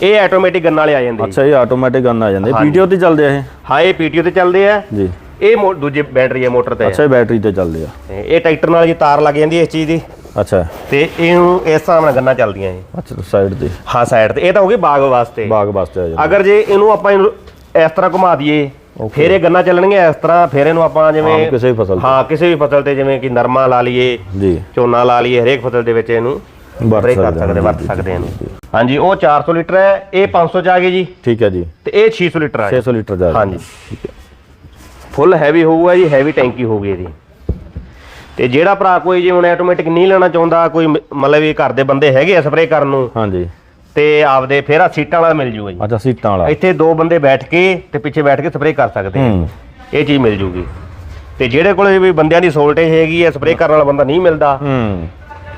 [SPEAKER 1] ਇਹ ਆਟੋਮੈਟਿਕ ਗੰਨ ਵਾਲੇ ਆ ਜਾਂਦੇ।
[SPEAKER 2] ਅੱਛਾ ਇਹ ਆਟੋਮੈਟਿਕ ਗਨ ਆ ਜਾਂਦੇ। ਪੀਟੀਓ ਤੇ ਚੱਲਦੇ ਆ ਇਹ?
[SPEAKER 1] ਹਾਂ ਇਹ ਪੀਟੀਓ ਤੇ ਚੱਲਦੇ ਆ।
[SPEAKER 2] ਜੀ।
[SPEAKER 1] ਇਹ ਦੂਜੇ ਬੈਟਰੀ ਹੈ ਮੋਟਰ ਤੇ।
[SPEAKER 2] ਅੱਛਾ ਇਹ ਬੈਟਰੀ ਤੇ ਚੱਲਦੇ ਆ।
[SPEAKER 1] ਇਹ ਟਰੈਕਟਰ ਨਾਲ ਜੀ ਤਾਰ ਲੱਗ ਜਾਂਦੀ ਇਸ ਚੀਜ਼ ਦੀ।
[SPEAKER 2] ਅੱਛਾ।
[SPEAKER 1] ਤੇ ਇਹਨੂੰ ਇਸ ਹਿਸਾਬ ਨਾਲ ਗੰਨਾਂ ਚੱਲਦੀਆਂ ਇਹ।
[SPEAKER 2] ਅੱਛਾ ਸਾਈਡ ਤੇ।
[SPEAKER 1] ਹਾਂ ਸਾਈਡ ਤੇ। ਇਹ ਤਾਂ ਹੋ ਗਈ ਬਾਗ ਵਾਸਤੇ।
[SPEAKER 2] ਬਾਗ ਵਾਸਤੇ ਆ ਜਾਂਦਾ।
[SPEAKER 1] ਅਗਰ ਜੇ ਇਹਨੂੰ ਆਪਾਂ ਇਸ ਤਰ੍ਹਾਂ ਘੁਮਾ ਦਈਏ ਫਿਰ ਇਹ ਗੰਨਾ ਚੱਲਣਗੀਆਂ ਇਸ ਤਰ੍ਹਾਂ। ਫਿਰ ਇਹਨੂੰ ਆਪਾਂ ਜਿਵੇਂ
[SPEAKER 2] ਕਿਸੇ ਵੀ ਫਸਲ ਤੇ।
[SPEAKER 1] ਹਾਂ ਕਿਸੇ ਵੀ ਫਸਲ ਤੇ ਜਿਵੇਂ ਕਿ ਨਰਮਾ ਲਾ ਲਈਏ
[SPEAKER 2] ਜੀ।
[SPEAKER 1] ਝੋਨਾ ਲਾ ਲਈਏ ਹਰੇਕ ਫਸਲ ਦੇ ਵਿੱਚ ਇਹਨੂੰ। ਸਪਰੇਅ ਕਰ
[SPEAKER 2] ਸਕਦੇ
[SPEAKER 1] ਵਰਤ ਸਕਦੇ ਹਾਂ। ਇਹਨੂੰ ਹਾਂਜੀ ਉਹ 400 ਲੀਟਰ ਹੈ ਇਹ 500 ਚ ਆ ਗਈ ਜੀ।
[SPEAKER 2] ਠੀਕ ਹੈ ਜੀ।
[SPEAKER 1] ਤੇ ਇਹ 600 ਲੀਟਰ ਆ
[SPEAKER 2] 600 ਲੀਟਰ ਦਾ
[SPEAKER 1] ਹਾਂਜੀ। ਫੁੱਲ ਹੈਵੀ ਹੋਊਗਾ ਜੀ ਹੈਵੀ ਟੈਂਕੀ ਹੋਊਗੀ ਇਹਦੀ। ਤੇ ਜਿਹੜਾ ਭਰਾ ਕੋਈ ਜੇ ਹੁਣ ਆਟੋਮੈਟਿਕ ਨਹੀਂ ਲੈਣਾ ਚਾਹੁੰਦਾ ਕੋਈ ਮਤਲਬ ਇਹ ਘਰ ਦੇ ਬੰਦੇ ਹੈਗੇ ਆ ਸਪਰੇਅ ਕਰਨ ਨੂੰ
[SPEAKER 2] ਹਾਂਜੀ।
[SPEAKER 1] ਤੇ ਆਪਦੇ ਫੇਰ ਆ ਸੀਟਾਂ ਵਾਲਾ ਮਿਲ ਜੂਗਾ ਜੀ।
[SPEAKER 2] ਅੱਛਾ ਸੀਟਾਂ ਵਾਲਾ।
[SPEAKER 1] ਇੱਥੇ ਦੋ ਬੰਦੇ ਬੈਠ ਕੇ ਤੇ ਪਿੱਛੇ ਬੈਠ ਕੇ ਸਪਰੇਅ ਕਰ ਸਕਦੇ ਆ।
[SPEAKER 2] ਹੂੰ।
[SPEAKER 1] ਇਹ ਚੀਜ਼ ਮਿਲ ਜੂਗੀ। ਤੇ ਜਿਹੜੇ ਕੋਲੇ ਵੀ ਬੰਦਿਆਂ ਦੀ ਸੋਲਟੇਜ ਹੈਗੀ ਹੈ ਸਪਰੇਅ ਕਰਨ ਵਾਲਾ ਬੰਦਾ ਨਹੀਂ ਮਿਲਦਾ।
[SPEAKER 2] ਹੂੰ।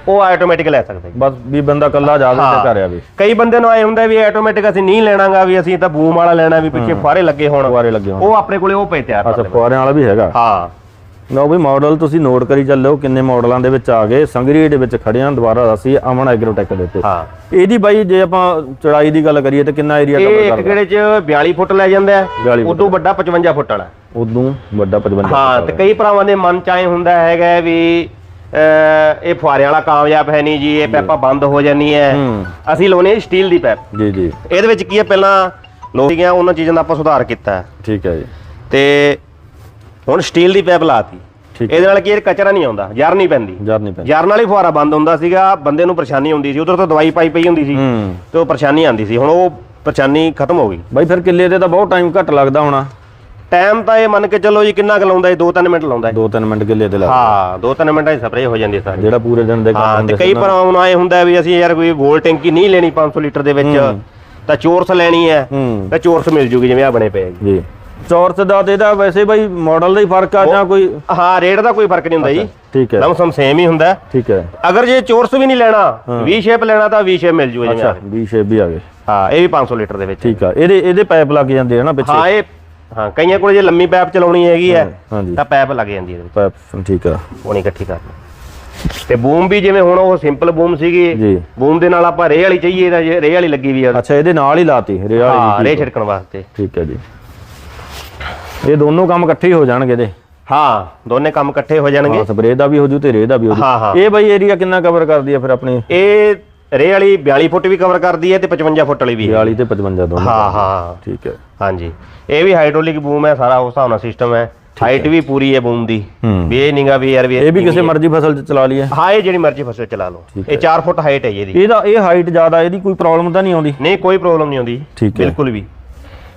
[SPEAKER 1] ਉਹ ਆਟੋਮੈਟਿਕ ਲੈ ਸਕਦਾ ਜੀ।
[SPEAKER 2] ਬਸ ਵੀ ਬੰਦਾ ਕੱਲਾ ਜਾਵੇ ਤੇ ਘਰ ਆਵੇ
[SPEAKER 1] ਕਈ ਬੰਦੇ ਨੂੰ ਆਏ ਹੁੰਦਾ ਵੀ ਆਟੋਮੈਟਿਕ ਅਸੀਂ ਨਹੀਂ ਲੈਣਾਗਾ ਵੀ ਅਸੀਂ ਤਾਂ ਬੂਮ ਵਾਲਾ ਲੈਣਾ ਵੀ ਪਿੱਛੇ ਫਾਰੇ ਲੱਗੇ ਹੋਣ।
[SPEAKER 2] ਫੁਆਰੇ ਲੱਗੇ ਹੋਣ।
[SPEAKER 1] ਉਹ ਆਪਣੇ ਕੋਲੇ ਉਹ ਪਏ ਤਿਆਰ
[SPEAKER 2] ਅੱਛਾ ਫੁਆਰਿਆਂ ਵਾਲਾ ਵੀ ਹੈਗਾ।
[SPEAKER 1] ਹਾਂ।
[SPEAKER 2] ਲਓ ਵੀ ਮਾਡਲ ਤੁਸੀਂ ਨੋਟ ਕਰੀ ਚੱਲੋ ਕਿੰਨੇ ਮਾਡਲਾਂ ਦੇ ਵਿੱਚ ਆ ਗਏ। ਸੰਗਰੀ ਦੇ ਵਿੱਚ ਖੜੇ ਹਾਂ ਦੁਬਾਰਾ ਅਸੀਂ ਅਮਨ ਐਗਰੋਟੈਕ ਦੇ ਉੱਤੇ।
[SPEAKER 1] ਹਾਂ।
[SPEAKER 2] ਇਹਦੀ ਬਾਈ ਜੇ ਆਪਾਂ ਚੜਾਈ ਦੀ ਗੱਲ ਕਰੀਏ ਤੇ ਕਿੰਨਾ ਏਰੀਆ
[SPEAKER 1] ਇਹ
[SPEAKER 2] ਕਵਰ
[SPEAKER 1] ਇੱਕ
[SPEAKER 2] ਕਰਦਾ?
[SPEAKER 1] ਗੇੜੇ 'ਚ 42 ਫੁੱਟ ਲੈ ਜਾਂਦਾ ਹੈ।
[SPEAKER 2] 42 ਫੁੱਟ।
[SPEAKER 1] ਉਦੋਂ ਵੱਡਾ 55 ਫੁੱਟ ਵਾਲਾ।
[SPEAKER 2] ਉਦੋਂ ਵੱਡਾ 55
[SPEAKER 1] ਹਾਂ ਤੇ ਕਈ ਭਰਾਵਾਂ ਦੇ ਮਨ 'ਚ ਆਏ ਹੁੰਦਾ ਹੈਗਾ ਵੀ ਇਹ ਫੁਆਰੇ ਵਾਲਾ ਕਾਮਯਾਬ ਹੈ ਨਹੀਂ ਜੀ ਇਹ ਪੈਪਾਂ ਬੰਦ ਹੋ ਜਾਂਦੀ ਹੈ। ਅਸੀਂ ਲਾਉਨੇ ਸਟੀਲ ਦੀ ਪੈਪ।
[SPEAKER 2] ਜੀ ਜੀ।
[SPEAKER 1] ਇਹਦੇ ਵਿੱਚ ਕੀ ਹੈ ਪਹਿਲਾਂ ਲੋਹੀਆਂ ਉਹਨਾਂ ਚੀਜ਼ਾਂ ਦਾ ਆਪਾਂ ਸੁਧਾਰ ਕੀਤਾ
[SPEAKER 2] ਠੀਕ ਹੈ ਜੀ।
[SPEAKER 1] ਤੇ ਹੁਣ ਸਟੀਲ ਦੀ ਪੈਪ ਲਾਤੀ। ਇਹਦੇ ਨਾਲ ਕੀ ਇਹ ਕਚਰਾ ਨਹੀਂ ਆਉਂਦਾ ਜਰ ਨਹੀਂ ਪੈਂਦੀ।
[SPEAKER 2] ਜਰ ਨਹੀਂ ਪੈਂਦਾ।
[SPEAKER 1] ਜਰ ਨਾਲ ਹੀ ਫੁਆਰਾ ਬੰਦ ਹੁੰਦਾ ਸੀਗਾ ਬੰਦੇ ਨੂੰ ਪਰੇਸ਼ਾਨੀ ਹੁੰਦੀ ਸੀ। ਉਧਰ ਤੋਂ ਦਵਾਈ ਪਾਈ ਪਈ ਹੁੰਦੀ ਸੀ ਤੇ ਉਹ ਪਰੇਸ਼ਾਨੀ ਆਉਂਦੀ ਸੀ। ਹੁਣ ਉਹ ਪਰੇਸ਼ਾਨੀ ਖਤਮ ਹੋ ਗਈ।
[SPEAKER 2] ਬਾਈ ਫਿਰ ਕਿੱਲੇ ਤੇ ਤਾਂ ਬਹੁਤ ਟਾਈਮ ਘੱਟ ਲੱਗਦਾ ਹੋਣਾ।
[SPEAKER 1] ਟਾਈਮ ਤਾਂ ਇਹ ਮੰਨ ਕੇ ਚੱਲੋ ਜੀ ਕਿੰਨਾ ਕੁ ਲਾਉਂਦਾ ਇਹ 2-3 ਮਿੰਟ ਲਾਉਂਦਾ ਹੈ
[SPEAKER 2] 2-3 ਮਿੰਟ ਗਿੱਲੇ ਤੇ ਲਾ
[SPEAKER 1] ਹਾਂ 2-3 ਮਿੰਟਾਂ 'ਚ ਸਪਰੇਅ ਹੋ ਜਾਂਦੀ ਹੈ ਸਾਰੀ।
[SPEAKER 2] ਜਿਹੜਾ ਪੂਰੇ ਦਿਨ ਦੇ ਕੰਮ
[SPEAKER 1] ਹਾਂ ਤੇ
[SPEAKER 2] ਹੁੰਦੇ
[SPEAKER 1] ਕਈ ਪਰ ਹੁਣ ਆਏ ਹੁੰਦਾ ਵੀ ਅਸੀਂ ਯਾਰ ਕੋਈ ਗੋਲ ਟੈਂਕੀ ਨਹੀਂ ਲੈਣੀ 500 ਲੀਟਰ ਦੇ ਵਿੱਚ। ਤਾਂ ਚੋਰਸ ਲੈਣੀ ਹੈ
[SPEAKER 2] ਹੂੰ।
[SPEAKER 1] ਤਾਂ ਚੋਰਸ ਮਿਲ ਜੂਗੀ ਜਿਵੇਂ ਆ ਬਣੇ ਪਏ ਆ ਜੀ।
[SPEAKER 2] ਜੀ। ਚੌਰਸ ਦਾ ਤੇ ਇਹਦਾ ਵੈਸੇ ਬਾਈ ਮਾਡਲ ਦਾ ਹੀ ਫ਼ਰਕ ਆ ਜਾਂ ਕੋਈ
[SPEAKER 1] ਹਾਂ ਰੇਟ ਦਾ ਕੋਈ ਫ਼ਰਕ ਨਹੀਂ ਹੁੰਦਾ ਜੀ।
[SPEAKER 2] ਠੀਕ ਹੈ।
[SPEAKER 1] ਲਮਸਮ ਸੇਮ ਹੀ ਹੁੰਦਾ। ਹੈ।
[SPEAKER 2] ਠੀਕ ਹੈ।
[SPEAKER 1] ਅਗਰ ਜੇ ਚੋਰਸ ਵੀ ਨਹੀਂ ਲੈਣਾ ਵੀ ਸ਼ੇਪ ਲੈਣਾ ਤਾਂ ਵੀ ਸ਼ੇਪ ਮਿਲ ਜੂਗਾ ਜਿਵੇਂ
[SPEAKER 2] ਅੱਛਾ
[SPEAKER 1] ਆ।
[SPEAKER 2] ਵੀ ਸ਼ੇਪ ਵੀ ਆ ਗਏ।
[SPEAKER 1] ਹਾਂ ਇਹ ਵੀ 500 ਲੀਟਰ ਦੇ ਵਿੱਚ
[SPEAKER 2] ਠੀਕ ਆ ਇਹਦੇ ਇਹਦੇ ਪਾਈਪ ਲੱਗ ਜਾਂਦੇ ਆ ਨਾ ਪਿੱਛੇ।
[SPEAKER 1] ਹਾਂ ਇਹ ਹਾਂ ਕਈਆਂ ਕੋਲ ਜੇ ਲੰਮੀ ਪੈਪ ਚਲਾਉਣੀ ਹੈਗੀ ਹੈ
[SPEAKER 2] ਹਾਂਜੀ।
[SPEAKER 1] ਤਾਂ ਪੈਪ ਲੱਗ ਜਾਂਦੀ ਹੈ
[SPEAKER 2] ਪਾਈਪ ਠੀਕ ਆ।
[SPEAKER 1] ਉਹ ਨਹੀਂ ਇਕੱਠੀ ਕਰਨੀ ਤੇ ਬੂਮ ਵੀ ਜਿਵੇਂ ਹੁਣ ਉਹ ਸਿੰਪਲ ਬੂਮ ਸੀਗੀ
[SPEAKER 2] ਜੀ।
[SPEAKER 1] ਬੂਮ ਦੇ ਨਾਲ ਆਪਾਂ ਰੇਹ ਵਾਲੀ ਚਾਹੀਏ ਤਾਂ ਰੇਹ ਵਾਲੀ ਲੱਗੀ ਵੀ ਆ।
[SPEAKER 2] ਅੱਛਾ ਇਹਦੇ ਨਾਲ ਹੀ ਲਾਤੀ ਰੇ
[SPEAKER 1] ਹਾਂ
[SPEAKER 2] ਵਾਲੀ
[SPEAKER 1] ਰੇਹ ਛਿੜਕਣ ਵਾਸਤੇ।
[SPEAKER 2] ਠੀਕ ਹੈ ਜੀ। ਇਹ ਦੋਨੋਂ ਕੰਮ ਇਕੱਠੇ ਹੀ ਹੋ ਜਾਣਗੇ ਇਹਦੇ?
[SPEAKER 1] ਹਾਂ ਦੋਨੇ ਕੰਮ ਇਕੱਠੇ ਹੋ ਜਾਣਗੇ।
[SPEAKER 2] ਹਾਂ ਸਪਰੇਅ ਦਾ ਵੀ ਹੋ ਜੂ ਤੇ ਰੇ ਦਾ ਵੀ ਹੋ ਜੂ।
[SPEAKER 1] ਹਾਂ, ਹਾਂ।
[SPEAKER 2] ਇਹ ਬਾਈ ਏਰੀਆ ਕਿੰਨਾ ਕਵਰ ਕਰਦੀ ਆ ਫਿਰ ਆਪਣੀ?
[SPEAKER 1] ਇਹ ਰੇਹ ਵਾਲੀ 42 ਫੁੱਟ ਵੀ ਕਵਰ ਕਰਦੀ ਹੈ ਤੇ 55 ਫੁੱਟ ਵਾਲੀ ਵੀ ਹੈ।
[SPEAKER 2] 42 ਤੇ 55 ਦੋਨੋਂ
[SPEAKER 1] ਹਾਂ ਹਾਂ।
[SPEAKER 2] ਠੀਕ ਹੈ।
[SPEAKER 1] ਹਾਂਜੀ। ਇਹ ਵੀ ਹਾਈਡ੍ਰੋਲਿਕ ਬੂਮ ਹੈ ਸਾਰਾ ਉਸ ਹਿਸਾਬ ਨਾਲ ਸਿਸਟਮ ਹੈ। ਹਾਈਟ ਵੀ ਪੂਰੀ ਹੈ ਬੂਮ ਦੀ। ਵੀ ਇਹ ਨਹੀਂਗਾ ਵੀ ਯਾਰ ਵੀ
[SPEAKER 2] ਇਹ ਵੀ ਕਿਸੇ ਮਰਜ਼ੀ ਫਸਲ 'ਚ ਚਲਾ ਲਈਏ।
[SPEAKER 1] ਹਾਂ ਇਹ ਜਿਹੜੀ ਮਰਜ਼ੀ ਫਸਲ ਚਲਾ ਲਓ। ਇਹ 4 ਫੁੱਟ ਹਾਈਟ ਹੈ ਇਹਦੀ।
[SPEAKER 2] ਇਹਦਾ ਇਹ ਹਾਈਟ ਜ਼ਿਆਦਾ ਇਹਦੀ ਕੋਈ ਪ੍ਰੋਬਲਮ ਤਾਂ ਨਹੀਂ ਆਉਂਦੀ?
[SPEAKER 1] ਨਹੀਂ ਕੋਈ ਪ੍ਰੋਬਲਮ ਨਹੀਂ ਆਉਂਦੀ। ਬਿਲਕੁਲ ਵੀ।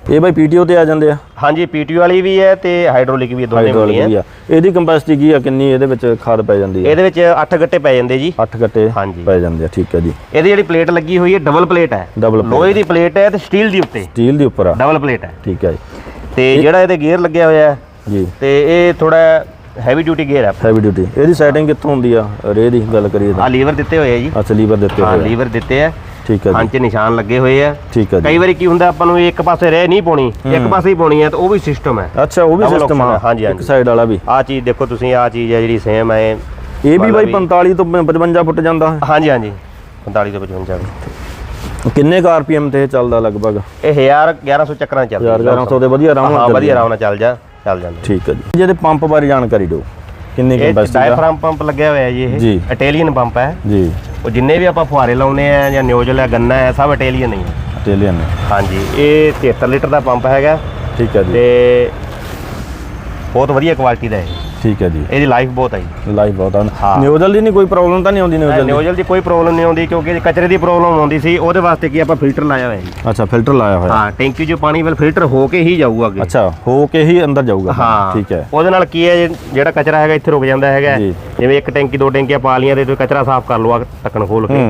[SPEAKER 2] ਇਹ ਬਾਈ ਪੀਟੀਓ ਤੇ ਆ ਜਾਂਦੇ ਆ।
[SPEAKER 1] ਹਾਂਜੀ ਪੀਟੀ ਵਾਲੀ ਵੀ ਹੈ ਤੇ ਹਾਈਡ੍ਰੋਲਿਕ ਵੀ ਦੋਨੇ
[SPEAKER 2] ਵੀ
[SPEAKER 1] ਹੈ
[SPEAKER 2] ਆ। ਇਹਦੀ ਕੰਪੈਸਿਟੀ ਕੀ ਆ? ਕਿੰਨੀ ਇਹਦੇ ਵਿੱਚ ਖਾਦ ਪੈ ਜਾਂਦੀ ਹੈ
[SPEAKER 1] ਇਹਦੇ ਵਿੱਚ 8 ਗੱਟੇ ਪੈ ਜਾਂਦੇ ਜੀ।
[SPEAKER 2] 8 ਗੱਟੇ
[SPEAKER 1] ਹਾਂਜੀ।
[SPEAKER 2] ਪੈ ਜਾਂਦੇ ਆ ਠੀਕ ਹੈ ਜੀ।
[SPEAKER 1] ਇਹਦੀ ਜਿਹੜੀ ਪਲੇਟ ਲੱਗੀ ਹੋਈ ਹੈ ਡਬਲ ਪਲੇਟ ਹੈ। ਲੋਹੇ ਦੀ ਪਲੇਟ ਹੈ ਤੇ ਸਟੀਲ ਦੀ ਉੱਤੇ।
[SPEAKER 2] ਸਟੀਲ ਦੇ ਉੱਪਰ ਆ।
[SPEAKER 1] ਡਬਲ ਪਲੇਟ ਹੈ।
[SPEAKER 2] ਠੀਕ ਹੈ ਜੀ।
[SPEAKER 1] ਤੇ ਜਿਹੜਾ ਇਹਦੇ ਗੇਅਰ ਲੱਗਿਆ ਹੋਇਆ ਹੈ
[SPEAKER 2] ਜੀ।
[SPEAKER 1] ਤੇ ਇਹ ਥੋੜਾ ਹੈਵੀ ਡਿਊਟੀ ਗੇਅਰ ਹੈ।
[SPEAKER 2] ਹੈਵੀ ਡਿਊਟੀ ਇਹਦੀ ਸੈਟਿੰਗ ਕਿੱਥੋਂ ਹੁੰਦੀ ਆ? ਰੇ ਦੀ ਗੱਲ ਕਰੀਏ
[SPEAKER 1] ਆ
[SPEAKER 2] ਤਾਂ
[SPEAKER 1] ਲੀਵਰ ਦਿੱਤੇ ਹੋਏ ਆ ਜੀ।
[SPEAKER 2] ਅੱਛਾ ਲੀਵਰ ਦਿੱਤੇ ਹੋਏ ਆ।
[SPEAKER 1] ਲੀਵਰ ਦਿੱਤੇ ਆ।
[SPEAKER 2] ਠੀਕ ਹੈ
[SPEAKER 1] ਹਾਂ
[SPEAKER 2] ਜੀ।
[SPEAKER 1] ਚ ਨਿਸ਼ਾਨ ਲੱਗੇ ਹੋਏ ਆ।
[SPEAKER 2] ਠੀਕ ਹੈ ਜੀ।
[SPEAKER 1] ਕਈ ਵਾਰੀ ਕੀ ਹੁੰਦਾ ਆਪਾਂ ਨੂੰ ਇੱਕ ਪਾਸੇ ਰਹਿ ਨਹੀਂ ਪਾਉਣੀ ਇੱਕ ਪਾਸੇ ਹੀ ਪਾਉਣੀ ਹੈ ਤਾਂ ਉਹ ਵੀ ਸਿਸਟਮ ਹੈ।
[SPEAKER 2] ਅੱਛਾ ਉਹ ਵੀ
[SPEAKER 1] Double
[SPEAKER 2] ਸਿਸਟਮ ਆ
[SPEAKER 1] option ਆ, ਹਾਂਜੀ,
[SPEAKER 2] ਇੱਕ
[SPEAKER 1] ਹਾਂਜੀ।
[SPEAKER 2] ਸਾਈਡ ਵਾਲਾ ਵੀ।
[SPEAKER 1] ਆ ਚੀਜ਼ ਦੇਖੋ ਤੁਸੀਂ ਆ ਚੀਜ਼ ਹੈ ਜਿਹੜੀ ਸੇਮ ਹੈ। ਇਹ।
[SPEAKER 2] ਵੀ ਬਾਈ
[SPEAKER 1] ਵੀ-
[SPEAKER 2] 45 ਤੋਂ 55 ਫੁੱਟ ਜਾਂਦਾ ਹੈ।
[SPEAKER 1] ਹਾਂਜੀ ਹਾਂਜੀ। 45 ਤੋਂ 55
[SPEAKER 2] ਕਿੰਨੇ ਕ ਆਰਪੀਐਮ ਤੇ ਇਹ ਚੱਲਦਾ ਲਗਭਗ?
[SPEAKER 1] ਇਹ 1000 1100 ਚੱਕਰਾਂ 'ਚ ਚੱਲਦਾ
[SPEAKER 2] 1100 ਦੇ ਵਧੀਆ ਆਰਾਮ ਨਾਲ
[SPEAKER 1] ਹਾਂ
[SPEAKER 2] ਚੱਲਦੀ
[SPEAKER 1] ਵਧੀਆ ਆਰਾਮ ਨਾਲ ਚੱਲ ਜਾ ਚੱਲ ਜਾਂਦਾ
[SPEAKER 2] ਠੀਕ ਹੈ ਜੀ। ਜਿਹਦੇ ਪੰਪ ਬਾਰੇ ਜਾਣਕਾਰੀ ਦਿਓ। ਕਿੰਨੀ ਕੰਪੈਸਿਟੀ ਦਾ?
[SPEAKER 1] ਡਾਇਫਰਾਮ ਪੰਪ ਲੱਗਿਆ ਹੋਇਆ ਜੀ। ਇਹ। ਇਟਾਲੀਅਨ ਪੰਪ ਹੈ।
[SPEAKER 2] ਜੀ।
[SPEAKER 1] ਉਹ ਜਿੰਨੇ ਵੀ ਆਪਾਂ ਫੁਹਾਰੇ ਲਾਉਨੇ ਆ ਜਾਂ ਨਿਊਜ਼ਲ ਹੈ ਗੰਨਾ ਹੈ ਸਭ ਇਟਾਲੀਅਨ ਹੀ ਹੈ।
[SPEAKER 2] ਆਸਟ੍ਰੇਲੀਅਨ
[SPEAKER 1] ਹਾਂਜੀ ਇਹ 73 ਲੀਟਰ ਦਾ ਪੰਪ ਹੈਗਾ।
[SPEAKER 2] ਠੀਕ ਹੈ ਜੀ।
[SPEAKER 1] ਤੇ ਬਹੁਤ ਵਧੀਆ ਕੁਆਲਿਟੀ ਦਾ ਹੈ
[SPEAKER 2] ਠੀਕ ਹੈ ਜੀ।
[SPEAKER 1] ਇਹਦੀ ਲਾਈਫ ਬਹੁਤ ਹੈ ਜੀ।
[SPEAKER 2] ਲਾਈਵ ਬਹੁਤ ਆ।
[SPEAKER 1] ਹਾਂ।
[SPEAKER 2] ਨਿਊਜ਼ਲ ਦੀ ਨਹੀਂ ਕੋਈ ਪ੍ਰੋਬਲਮ ਤਾਂ ਨਹੀਂ ਆਉਂਦੀ ਨਿਊਜ਼ਲ ਦੀ?
[SPEAKER 1] ਨਿਊਜ਼ਲ ਦੀ ਕੋਈ ਪ੍ਰੋਬਲਮ ਨਹੀਂ ਆਉਂਦੀ ਕਿਉਂਕਿ ਕਚਰੇ ਦੀ ਪ੍ਰੋਬਲਮ ਆਉਂਦੀ ਸੀ ਉਹਦੇ ਵਾਸਤੇ ਕੀ ਆਪਾਂ ਫਿਲਟਰ ਲਾਇਆ ਹੋਇਆ ਜੀ।
[SPEAKER 2] ਅੱਛਾ ਫਿਲਟਰ ਲਾਇਆ ਹੋਇਆ।
[SPEAKER 1] ਹਾਂ ਟੈਂਕੀ 'ਚੋਂ ਪਾਣੀ ਵੱਲ ਫਿਲਟਰ ਹੋ ਕੇ ਹੀ ਜਾਊਗਾ ਅੱਗੇ।
[SPEAKER 2] ਅੱਛਾ ਹੋ ਕੇ ਹੀ ਅੰਦਰ ਜਾਊਗਾ
[SPEAKER 1] ਹਾਂ।
[SPEAKER 2] ਠੀਕ ਹੈ।
[SPEAKER 1] ਉਹਦੇ ਨਾਲ ਕੀ ਹੈ ਜਿਹੜਾ ਕਚਰਾ ਹੈਗਾ ਇੱਥੇ ਰੁਕ ਜਾਂਦਾ ਹੈਗਾ। ਜਿਵੇਂ ਇੱਕ ਟੈਂਕੀ ਦੋ ਟੈਂਕੀਆਂ ਪਾ ਲੀਆਂ ਤੇ ਕਚਰਾ ਸਾਫ਼ ਕਰ ਲਓ ਆ ਢੱਕਣ ਖੋਲ ਕੇ।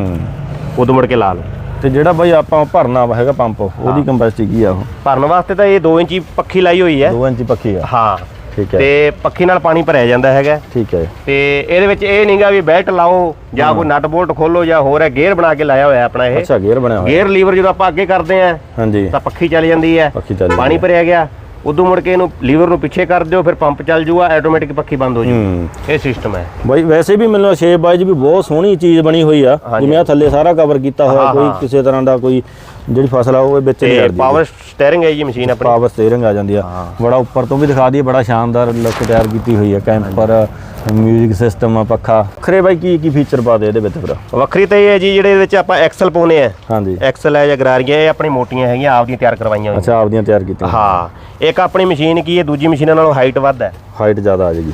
[SPEAKER 1] ਉਦੋਂ ਮੁੜ ਕੇ ਲਾ ਲਓ।
[SPEAKER 2] ਤੇ ਜਿਹੜਾ ਬਾਈ ਆਪਾਂ ਭਰਨਾ ਹੈਗਾ ਪੰਪ ਉਹਦੀ ਕੰਪੈਸਿਟੀ ਕੀ ਆ ਉਹ?
[SPEAKER 1] ਭਰਨ ਵਾਸਤੇ ਤਾਂ ਇਹ 2 ਇੰਚੀ ਪੱਖੀ ਲਾਈ ਹੋਈ ਹੈ।
[SPEAKER 2] 2 ਇੰਚ ਪੱਖੀ ਆ।
[SPEAKER 1] ਹਾਂ।
[SPEAKER 2] ਠੀਕ ਹੈ।
[SPEAKER 1] ਤੇ ਪੱਖੀ ਨਾਲ ਪਾਣੀ ਭਰਿਆ ਜਾਂਦਾ ਹੈਗਾ।
[SPEAKER 2] ਠੀਕ ਹੈ।
[SPEAKER 1] ਤੇ ਇਹਦੇ ਵਿੱਚ ਇਹ ਨਹੀਂਗਾ ਵੀ ਬੈਲਟ ਲਾਓ ਜਾਂ ਕੋਈ ਨਟ ਬੋਲਟ ਖੋਲੋ ਜਾਂ ਹੋਰ ਹੈ ਗੇਅਰ ਬਣਾ ਕੇ ਲਾਇਆ ਹੋਇਆ ਆਪਣਾ ਇਹ।
[SPEAKER 2] ਅੱਛਾ ਗੇਅਰ ਬਣਿਆ ਹੋਇਆ।
[SPEAKER 1] ਗੇਅਰ ਲੀਵਰ ਜਦੋਂ ਆਪਾਂ ਅੱਗੇ ਕਰਦੇ ਆ
[SPEAKER 2] ਹਾਂਜੀ।
[SPEAKER 1] ਤਾਂ ਪੱਖੀ ਚੱਲ ਜਾਂਦੀ ਹੈ।
[SPEAKER 2] ਪੱਖੀ ਚੱਲ
[SPEAKER 1] ਪਾਣੀ ਭਰਿਆ ਗਿਆ। ਉਦੋਂ ਮੁੜ ਕੇ ਇਹਨੂੰ ਲੀਵਰ ਨੂੰ ਪਿੱਛੇ ਕਰ ਦਿਓ ਫਿਰ ਪੰਪ ਚੱਲ ਜੂਗਾ ਆਟੋਮੈਟਿਕ ਪੱਖੀ ਬੰਦ ਹੋ ਜੂ ਇਹ ਸਿਸਟਮ ਹੈ।
[SPEAKER 2] ਬਾਈ ਵੈਸੇ ਵੀ ਮੈਨੂੰ ਸ਼ੇਪ ਬਾਈਜ ਵੀ ਬਹੁਤ ਸੋਹਣੀ ਚੀਜ਼ ਬਣੀ ਹੋਈ ਆ। ਜਿਵੇਂ ਆ ਥੱਲੇ ਸਾਰਾ ਕਵਰ ਕੀਤਾ ਹੋਇਆ ਕੋਈ। ਕਿਸੇ ਤਰ੍ਹਾਂ ਦਾ ਕੋਈ ਜਿਹੜੀ ਫਸਲ ਆ ਉਹ ਵਿੱਚ ਨਹੀਂ ਅੜਦੀ
[SPEAKER 1] ਪਾਵਰ ਸਟੀਅਰਿੰਗ ਹੈ ਜੀ ਮਸ਼ੀਨ ਆਪਣੀ।
[SPEAKER 2] ਪਾਵਰ ਸਟੀਅਰਿੰਗ ਆ ਜਾਂਦੀ ਆ। ਬੜਾ ਉੱਪਰ ਤੋਂ ਵੀ ਦਿਖਾ ਦਈਏ ਬੜਾ ਸ਼ਾਨਦਾਰ ਲੁੱਕ ਤਿਆਰ ਕੀਤੀ ਹੋਈ ਆ ਕੈਂਪਰ ਮਿਊਜ਼ਿਕ ਸਿਸਟਮ ਆ ਪੱਖਾ ਖਰੇ ਬਾਈ ਕੀ ਕੀ ਫੀਚਰ ਪਾ ਦੇ ਇਹਦੇ ਵਿੱਚ ਫਿਰ?
[SPEAKER 1] ਵੱਖਰੀ ਤਾਂ ਇਹ ਹੈ ਜੀ ਜਿਹੜੇ ਇਹਦੇ ਵਿੱਚ ਆਪਾਂ ਐਕਸਲ ਪਾਉਨੇ ਆ।
[SPEAKER 2] ਹਾਂਜੀ।
[SPEAKER 1] ਐਕਸਲ ਹੈ ਜਾਂ ਗਰਾਰੀਆਂ ਇਹ ਆਪਣੀ ਮੋਟੀਆਂ ਹੈਗੀਆਂ ਆਪਦੀਆਂ ਤਿਆਰ ਕਰਵਾਈਆਂ ਹੋਈਆਂ।
[SPEAKER 2] ਅੱਛਾ ਆਪਦੀਆਂ ਤਿਆਰ ਕੀਤੀਆਂ।
[SPEAKER 1] ਹਾਂ। ਇੱਕ ਆਪਣੀ ਮਸ਼ੀਨ ਕੀ ਹੈ ਦੂਜੀ ਮਸ਼ੀਨਾਂ ਨਾਲੋਂ ਹਾਈਟ ਵੱਧ ਹੈ।
[SPEAKER 2] ਹਾਈਟ ਜ਼ਿਆਦਾ ਆ ਜਾਏਗੀ।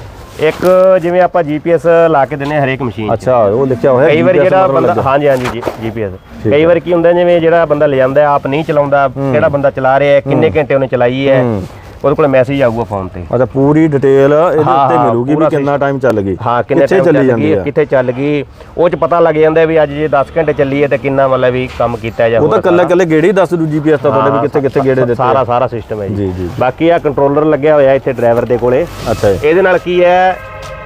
[SPEAKER 1] ਇੱਕ ਜਿਵੇਂ ਆਪਾਂ ਜੀਪੀਐਸ ਲਾ ਕੇ ਦਿੰਨੇ ਹਰੇਕ ਮਸ਼ੀਨ।
[SPEAKER 2] ਅੱਛਾ ਉਹ ਲਿਖਿਆ ਹੋਇਆ
[SPEAKER 1] ਕਈ ਵਾਰ ਜਿਹੜਾ ਬੰਦਾ। ਹਾਂਜੀ ਹਾਂਜੀ ਜੀਪੀਐਸ ਕਈ ਵਾਰ ਕੀ ਹੁੰਦਾ ਜਿਵੇਂ ਜਿਹੜਾ ਬੰਦਾ ਲੈ ਜਾਂਦਾ ਆਪ ਨਹੀਂ ਚਲਾਉਂਦਾ ਕਿਹੜਾ ਬੰਦਾ ਚਲਾ ਰਿਹਾ ਹੈ ਕਿੰਨੇ ਘੰਟੇ ਉਹਨੇ ਚਲਾਈ ਹੂੰ। ਉਹਦੇ ਕੋਲ ਮੈਸੇਜ ਆਊਗਾ ਫੋਨ ਤੇ।
[SPEAKER 2] ਅੱਛਾ ਪੂਰੀ ਡਿਟੇਲ ਇਹਦੇ
[SPEAKER 1] ਹਾਂ,
[SPEAKER 2] ਉੱਤੇ
[SPEAKER 1] ਹਾਂ,
[SPEAKER 2] ਮਿਲੂਗੀ ਵੀ
[SPEAKER 1] ਪੂਰਾ
[SPEAKER 2] ਕਿੰਨਾ ਟਾਈਮ ਚੱਲ ਗਈ
[SPEAKER 1] ਹਾਂ ਕਿੰਨੇ
[SPEAKER 2] ਕਿੱਥੇ
[SPEAKER 1] ਟਾਈਮ
[SPEAKER 2] ਚੱਲੀ ਜਾਂਦੀ
[SPEAKER 1] ਕਿੱਥੇ ਚੱਲ ਗਈ ਉਹ ਚ ਪਤਾ ਲੱਗ ਜਾਂਦਾ ਵੀ ਅੱਜ ਜੇ 10 ਘੰਟੇ ਚੱਲੀ ਹੈ ਤੇ ਕਿੰਨਾ ਮਤਲਬ ਵੀ ਕੰਮ ਕੀਤਾ ਜਾਂ
[SPEAKER 2] ਉਹ ਤਾਂ
[SPEAKER 1] ਹੋਰ
[SPEAKER 2] ਕੱਲੇ ਕੱਲੇ ਗੇੜੇ ਹੀ ਦੱਸ ਦੂ ਜੀਪੀਐਸ ਤਾਂ ਤੁਹਾਡੇ ਵੀ ਕਿੱਥੇ ਕਿੱਥੇ ਗੇੜੇ ਦਿੱਤੇ
[SPEAKER 1] ਸਾਰਾ ਸਾਰਾ ਸਿਸਟਮ ਹੈ
[SPEAKER 2] ਜੀ,
[SPEAKER 1] ਜੀ
[SPEAKER 2] ਜੀ।
[SPEAKER 1] ਬਾਕੀ ਆ ਕੰਟਰੋਲਰ ਲੱਗਿਆ ਹੋਇਆ ਇੱਥੇ ਡਰਾਈਵਰ ਦੇ ਕੋਲੇ।
[SPEAKER 2] ਅੱਛਾ ਜੀ।
[SPEAKER 1] ਇਹਦੇ ਨਾਲ ਕੀ ਹੈ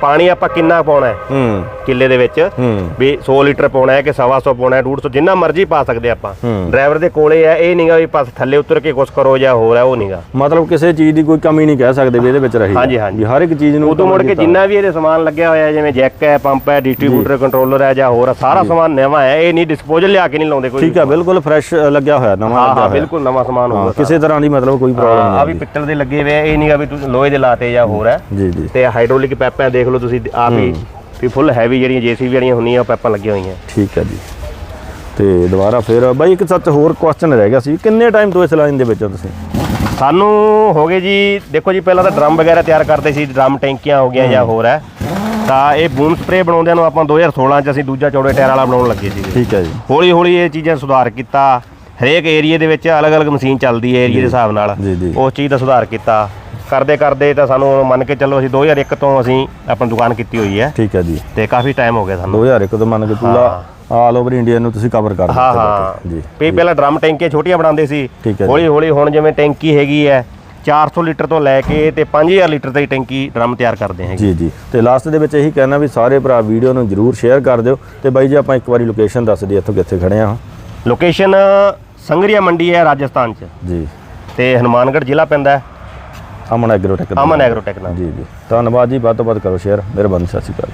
[SPEAKER 1] ਪਾਣੀ ਆਪਾਂ ਕਿੰਨਾ ਪਾਉਣਾ ਹੈ?
[SPEAKER 2] ਹੂੰ।
[SPEAKER 1] ਕਿੱਲੇ ਦੇ ਵਿੱਚ।
[SPEAKER 2] ਹੂੰ।
[SPEAKER 1] ਵੀ 100 ਲੀਟਰ ਪਾਉਣਾ ਹੈ ਕਿ 125 ਪਾਉਣਾ ਹੈ? 150 ਜਿੰਨਾ ਮਰਜ਼ੀ ਪਾ ਸਕਦੇ ਆਪਾਂ।
[SPEAKER 2] ਹੂੰ।
[SPEAKER 1] ਡਰਾਈਵਰ ਦੇ ਕੋਲੇ ਹੈ ਇਹ ਨਹੀਂਗਾ ਵੀ ਪਾਸ ਥੱਲੇ ਉਤਰ ਕੇ ਕੁਛ ਕਰੋ ਜਾਂ ਹੋਰ ਹੈ ਉਹ ਨਹੀਂਗਾ
[SPEAKER 2] ਮਤਲਬ ਕਿਸੇ ਚੀਜ਼ ਦੀ ਕੋਈ ਕਮੀ ਨਹੀਂ ਕਹਿ ਸਕਦੇ ਵੀ ਇਹਦੇ ਵਿੱਚ ਰਹੀ।
[SPEAKER 1] ਹਾਂਜੀ, ਹਾਂਜੀ।
[SPEAKER 2] ਹਰ ਇੱਕ ਚੀਜ਼ ਨੂੰ
[SPEAKER 1] ਉਦੋਂ ਮੁੜ ਕੇ। ਜਿੰਨਾ ਵੀ ਇਹਦੇ ਸਮਾਨ ਲੱਗਿਆ ਹੋਇਆ ਹੈ, ਜਿਵੇਂ ਜੈਕ ਹੈ ਪੰਪ ਹੈ ਡਿਸਟ੍ਰੀਬਿਊਟਰ ਕੰਟਰੋਲਰ ਹੈ ਜਾਂ ਹੋਰ ਹੈ, ਸਾਰਾ ਸਮਾਨ ਨਵਾਂ ਹੈ ਇਹ ਨਹੀਂ ਡਿਸਪੋਜ਼ਲ ਲਿਆ ਕੇ ਨਹੀਂ ਲਾਉਂਦੇ ਕੋਈ
[SPEAKER 2] ਠੀਕ ਹੈ ਬਿਲਕੁਲ ਫਰੈਸ਼ ਲੱਗਿਆ ਹੋਇਆ ਨਵਾਂ
[SPEAKER 1] ਹਾਂ
[SPEAKER 2] ਲੱਗਿਆ
[SPEAKER 1] ਹਾਂ ਬਿਲਕੁਲ ਨਵਾਂ ਸਮਾਨ
[SPEAKER 2] ਹਾਂ,
[SPEAKER 1] ਹੋਊਗਾ
[SPEAKER 2] ਕਿਸੇ ਤਰ੍ਹਾਂ ਦੀ ਮਤਲਬ ਕੋਈ ਪ੍ਰੋਬਲਮ
[SPEAKER 1] ਆ ਵੀ ਪਿੱਤਲ ਦੇ ਲੱਗੇ ਹੋਏ ਇਹ ਨਹੀਂਗਾ ਵੀ ਤੁਸੀਂ ਲੋਹੇ ਦੇ ਲਾਤੇ ਜਾਂ ਹੋਰ ਹੈ।
[SPEAKER 2] ਜੀ ਜੀ।
[SPEAKER 1] ਤੇ ਹਾਈਡ੍ਰੋਲਿਕ ਪੈਪਾਂ ਦੇਖ ਲਓ ਤੁਸੀਂ ਆਪ ਹੀ ਵੀ ਫੁੱਲ ਹੈਵੀ ਜਿਹੜੀਆਂ ਜੀਸੀਬੀ ਵਾਲੀਆਂ ਹੁੰਦੀਆਂ ਉਹ ਪੈਪਾਂ ਲੱਗੀਆਂ ਹੋਈਆਂ।
[SPEAKER 2] ਠੀਕ ਹੈ ਜੀ। ਤੇ ਦੁਬਾਰਾ ਫਿਰ ਬਾਈ ਇੱਕ ਸੱਚ ਹੋਰ ਕੁਐਸਚਨ ਰਹਿ ਗਿਆ ਸੀ ਕਿੰਨੇ ਟਾਈਮ ਤੋਂ ਇਸ ਲਾਈਨ ਦੇ ਵਿੱਚ ਹੋ ਤੁਸੀਂ?
[SPEAKER 1] ਸਾਨੂੰ ਹੋ ਗਏ ਜੀ ਦੇਖੋ ਜੀ ਪਹਿਲਾਂ ਤਾਂ ਡਰਮ ਵਗੈਰਾ ਤਿਆਰ ਕਰਦੇ ਸੀ ਡਰਮ ਟੈਂਕੀਆਂ ਹੋ ਗਈਆਂ ਜਾਂ ਹੋਰ ਹੈ। ਤਾਂ ਇਹ ਬੂਮ ਸਪਰੇ ਬਣਾਉਂਦਿਆਂ ਨੂੰ ਆਪਾਂ 2016 ਚ ਅਸੀਂ ਦੂਜਾ ਚੌੜੇ ਟਾਇਰ ਵਾਲਾ ਬਣਾਉਣ ਲੱਗੇ ਸੀ
[SPEAKER 2] ਠੀਕ ਹੈ ਜੀ।
[SPEAKER 1] ਹੌਲੀ ਹੌਲੀ ਇਹ ਚੀਜ਼ਾਂ ਸੁਧਾਰ ਕੀਤਾ। ਹਰੇਕ ਏਰੀਏ ਦੇ ਵਿੱਚ ਅਲੱਗ-ਅਲੱਗ ਮਸ਼ੀਨ ਚੱਲਦੀ ਹੈ ਏਰੀਏ ਦੇ ਹਿਸਾਬ ਨਾਲ। ਉਸ ਚੀਜ਼ ਦਾ ਸੁਧਾਰ ਕੀਤਾ। ਕਰਦੇ ਕਰਦੇ ਤਾਂ ਸਾਨੂੰ ਮੰਨ ਕੇ ਚੱਲੋ ਅਸੀਂ 2001 ਤੋਂ ਅਸੀਂ ਆਪਣੀ ਦੁਕਾਨ ਕੀਤੀ ਹੋਈ ਹੈ।
[SPEAKER 2] ਠੀਕ ਹੈ ਜੀ।
[SPEAKER 1] ਤੇ ਕਾਫੀ ਟਾਈਮ ਹੋ ਗਿਆ ਸਾਨੂੰ।
[SPEAKER 2] 2001 ਤੋਂ ਮੰਨ ਕੇ ਪੂਰਾ ਆਲ ਓਵਰ ਇੰਡੀਆ ਨੂੰ ਤੁਸੀਂ ਕਵਰ ਕਰ
[SPEAKER 1] ਹਾਂ
[SPEAKER 2] ਦਿੱਤਾ
[SPEAKER 1] ਹਾਂ।
[SPEAKER 2] ਜੀ
[SPEAKER 1] ਵੀ ਪਹਿਲਾਂ ਡਰਮ ਟੈਂਕੀਆਂ ਛੋਟੀਆਂ ਬਣਾਉਂਦੇ ਸੀ।
[SPEAKER 2] ਹੈ ਜੀ।
[SPEAKER 1] ਹੌਲੀ ਹੌਲੀ ਹੁਣ ਜਿਵੇਂ ਟੈਂਕੀ ਹੈਗੀ ਹੈ 400 ਲੀਟਰ ਤੋਂ ਲੈ ਕੇ ਤੇ 5000 ਲੀਟਰ ਤੱਕ ਟੈਂਕੀ ਡਰਮ ਤਿਆਰ ਕਰਦੇ ਹੈਗੇ।
[SPEAKER 2] ਜੀ ਜੀ। ਤੇ ਲਾਸਟ ਦੇ ਵਿੱਚ ਇਹੀ ਕਹਿਣਾ ਵੀ ਸਾਰੇ ਭਰਾ ਵੀਡੀਓ ਨੂੰ ਜਰੂਰ ਸ਼ੇਅਰ ਕਰ ਦਿਓ। ਤੇ ਬਾਈ ਜੀ ਆਪਾਂ ਇੱਕ ਵਾਰੀ ਲੋਕੇਸ਼ਨ ਦੱਸ ਦਈਏ ਇੱਥੋਂ ਕਿੱਥੇ ਖੜੇ ਆ
[SPEAKER 1] ਲੋਕੇਸ਼ਨ ਸੰਗਰੀਆ ਮੰਡੀ ਹੈ ਰਾਜਸਥਾਨ ਚ।
[SPEAKER 2] ਜੀ।
[SPEAKER 1] ਤੇ ਹਨੂਮਾਨਗੜ੍ਹ ਜ਼ਿਲ੍ਹਾ ਪੈਂਦਾ ਹੈ।
[SPEAKER 2] ਅਮਨ ਐਗਰੋਟੈਕ
[SPEAKER 1] ਅਮਨ ਐਗਰੋਟੈਕ ਨਾਲ।
[SPEAKER 2] ਜੀ ਜੀ। ਧੰਨਵਾਦ ਜੀ ਵੱਧ ਤੋਂ ਵੱਧ ਕਰੋ ਸ਼ੇਅਰ। ਮਿਹਰਬਾਨੀ ਸਤਿ ਸ਼੍ਰੀ ਅਕਾਲ।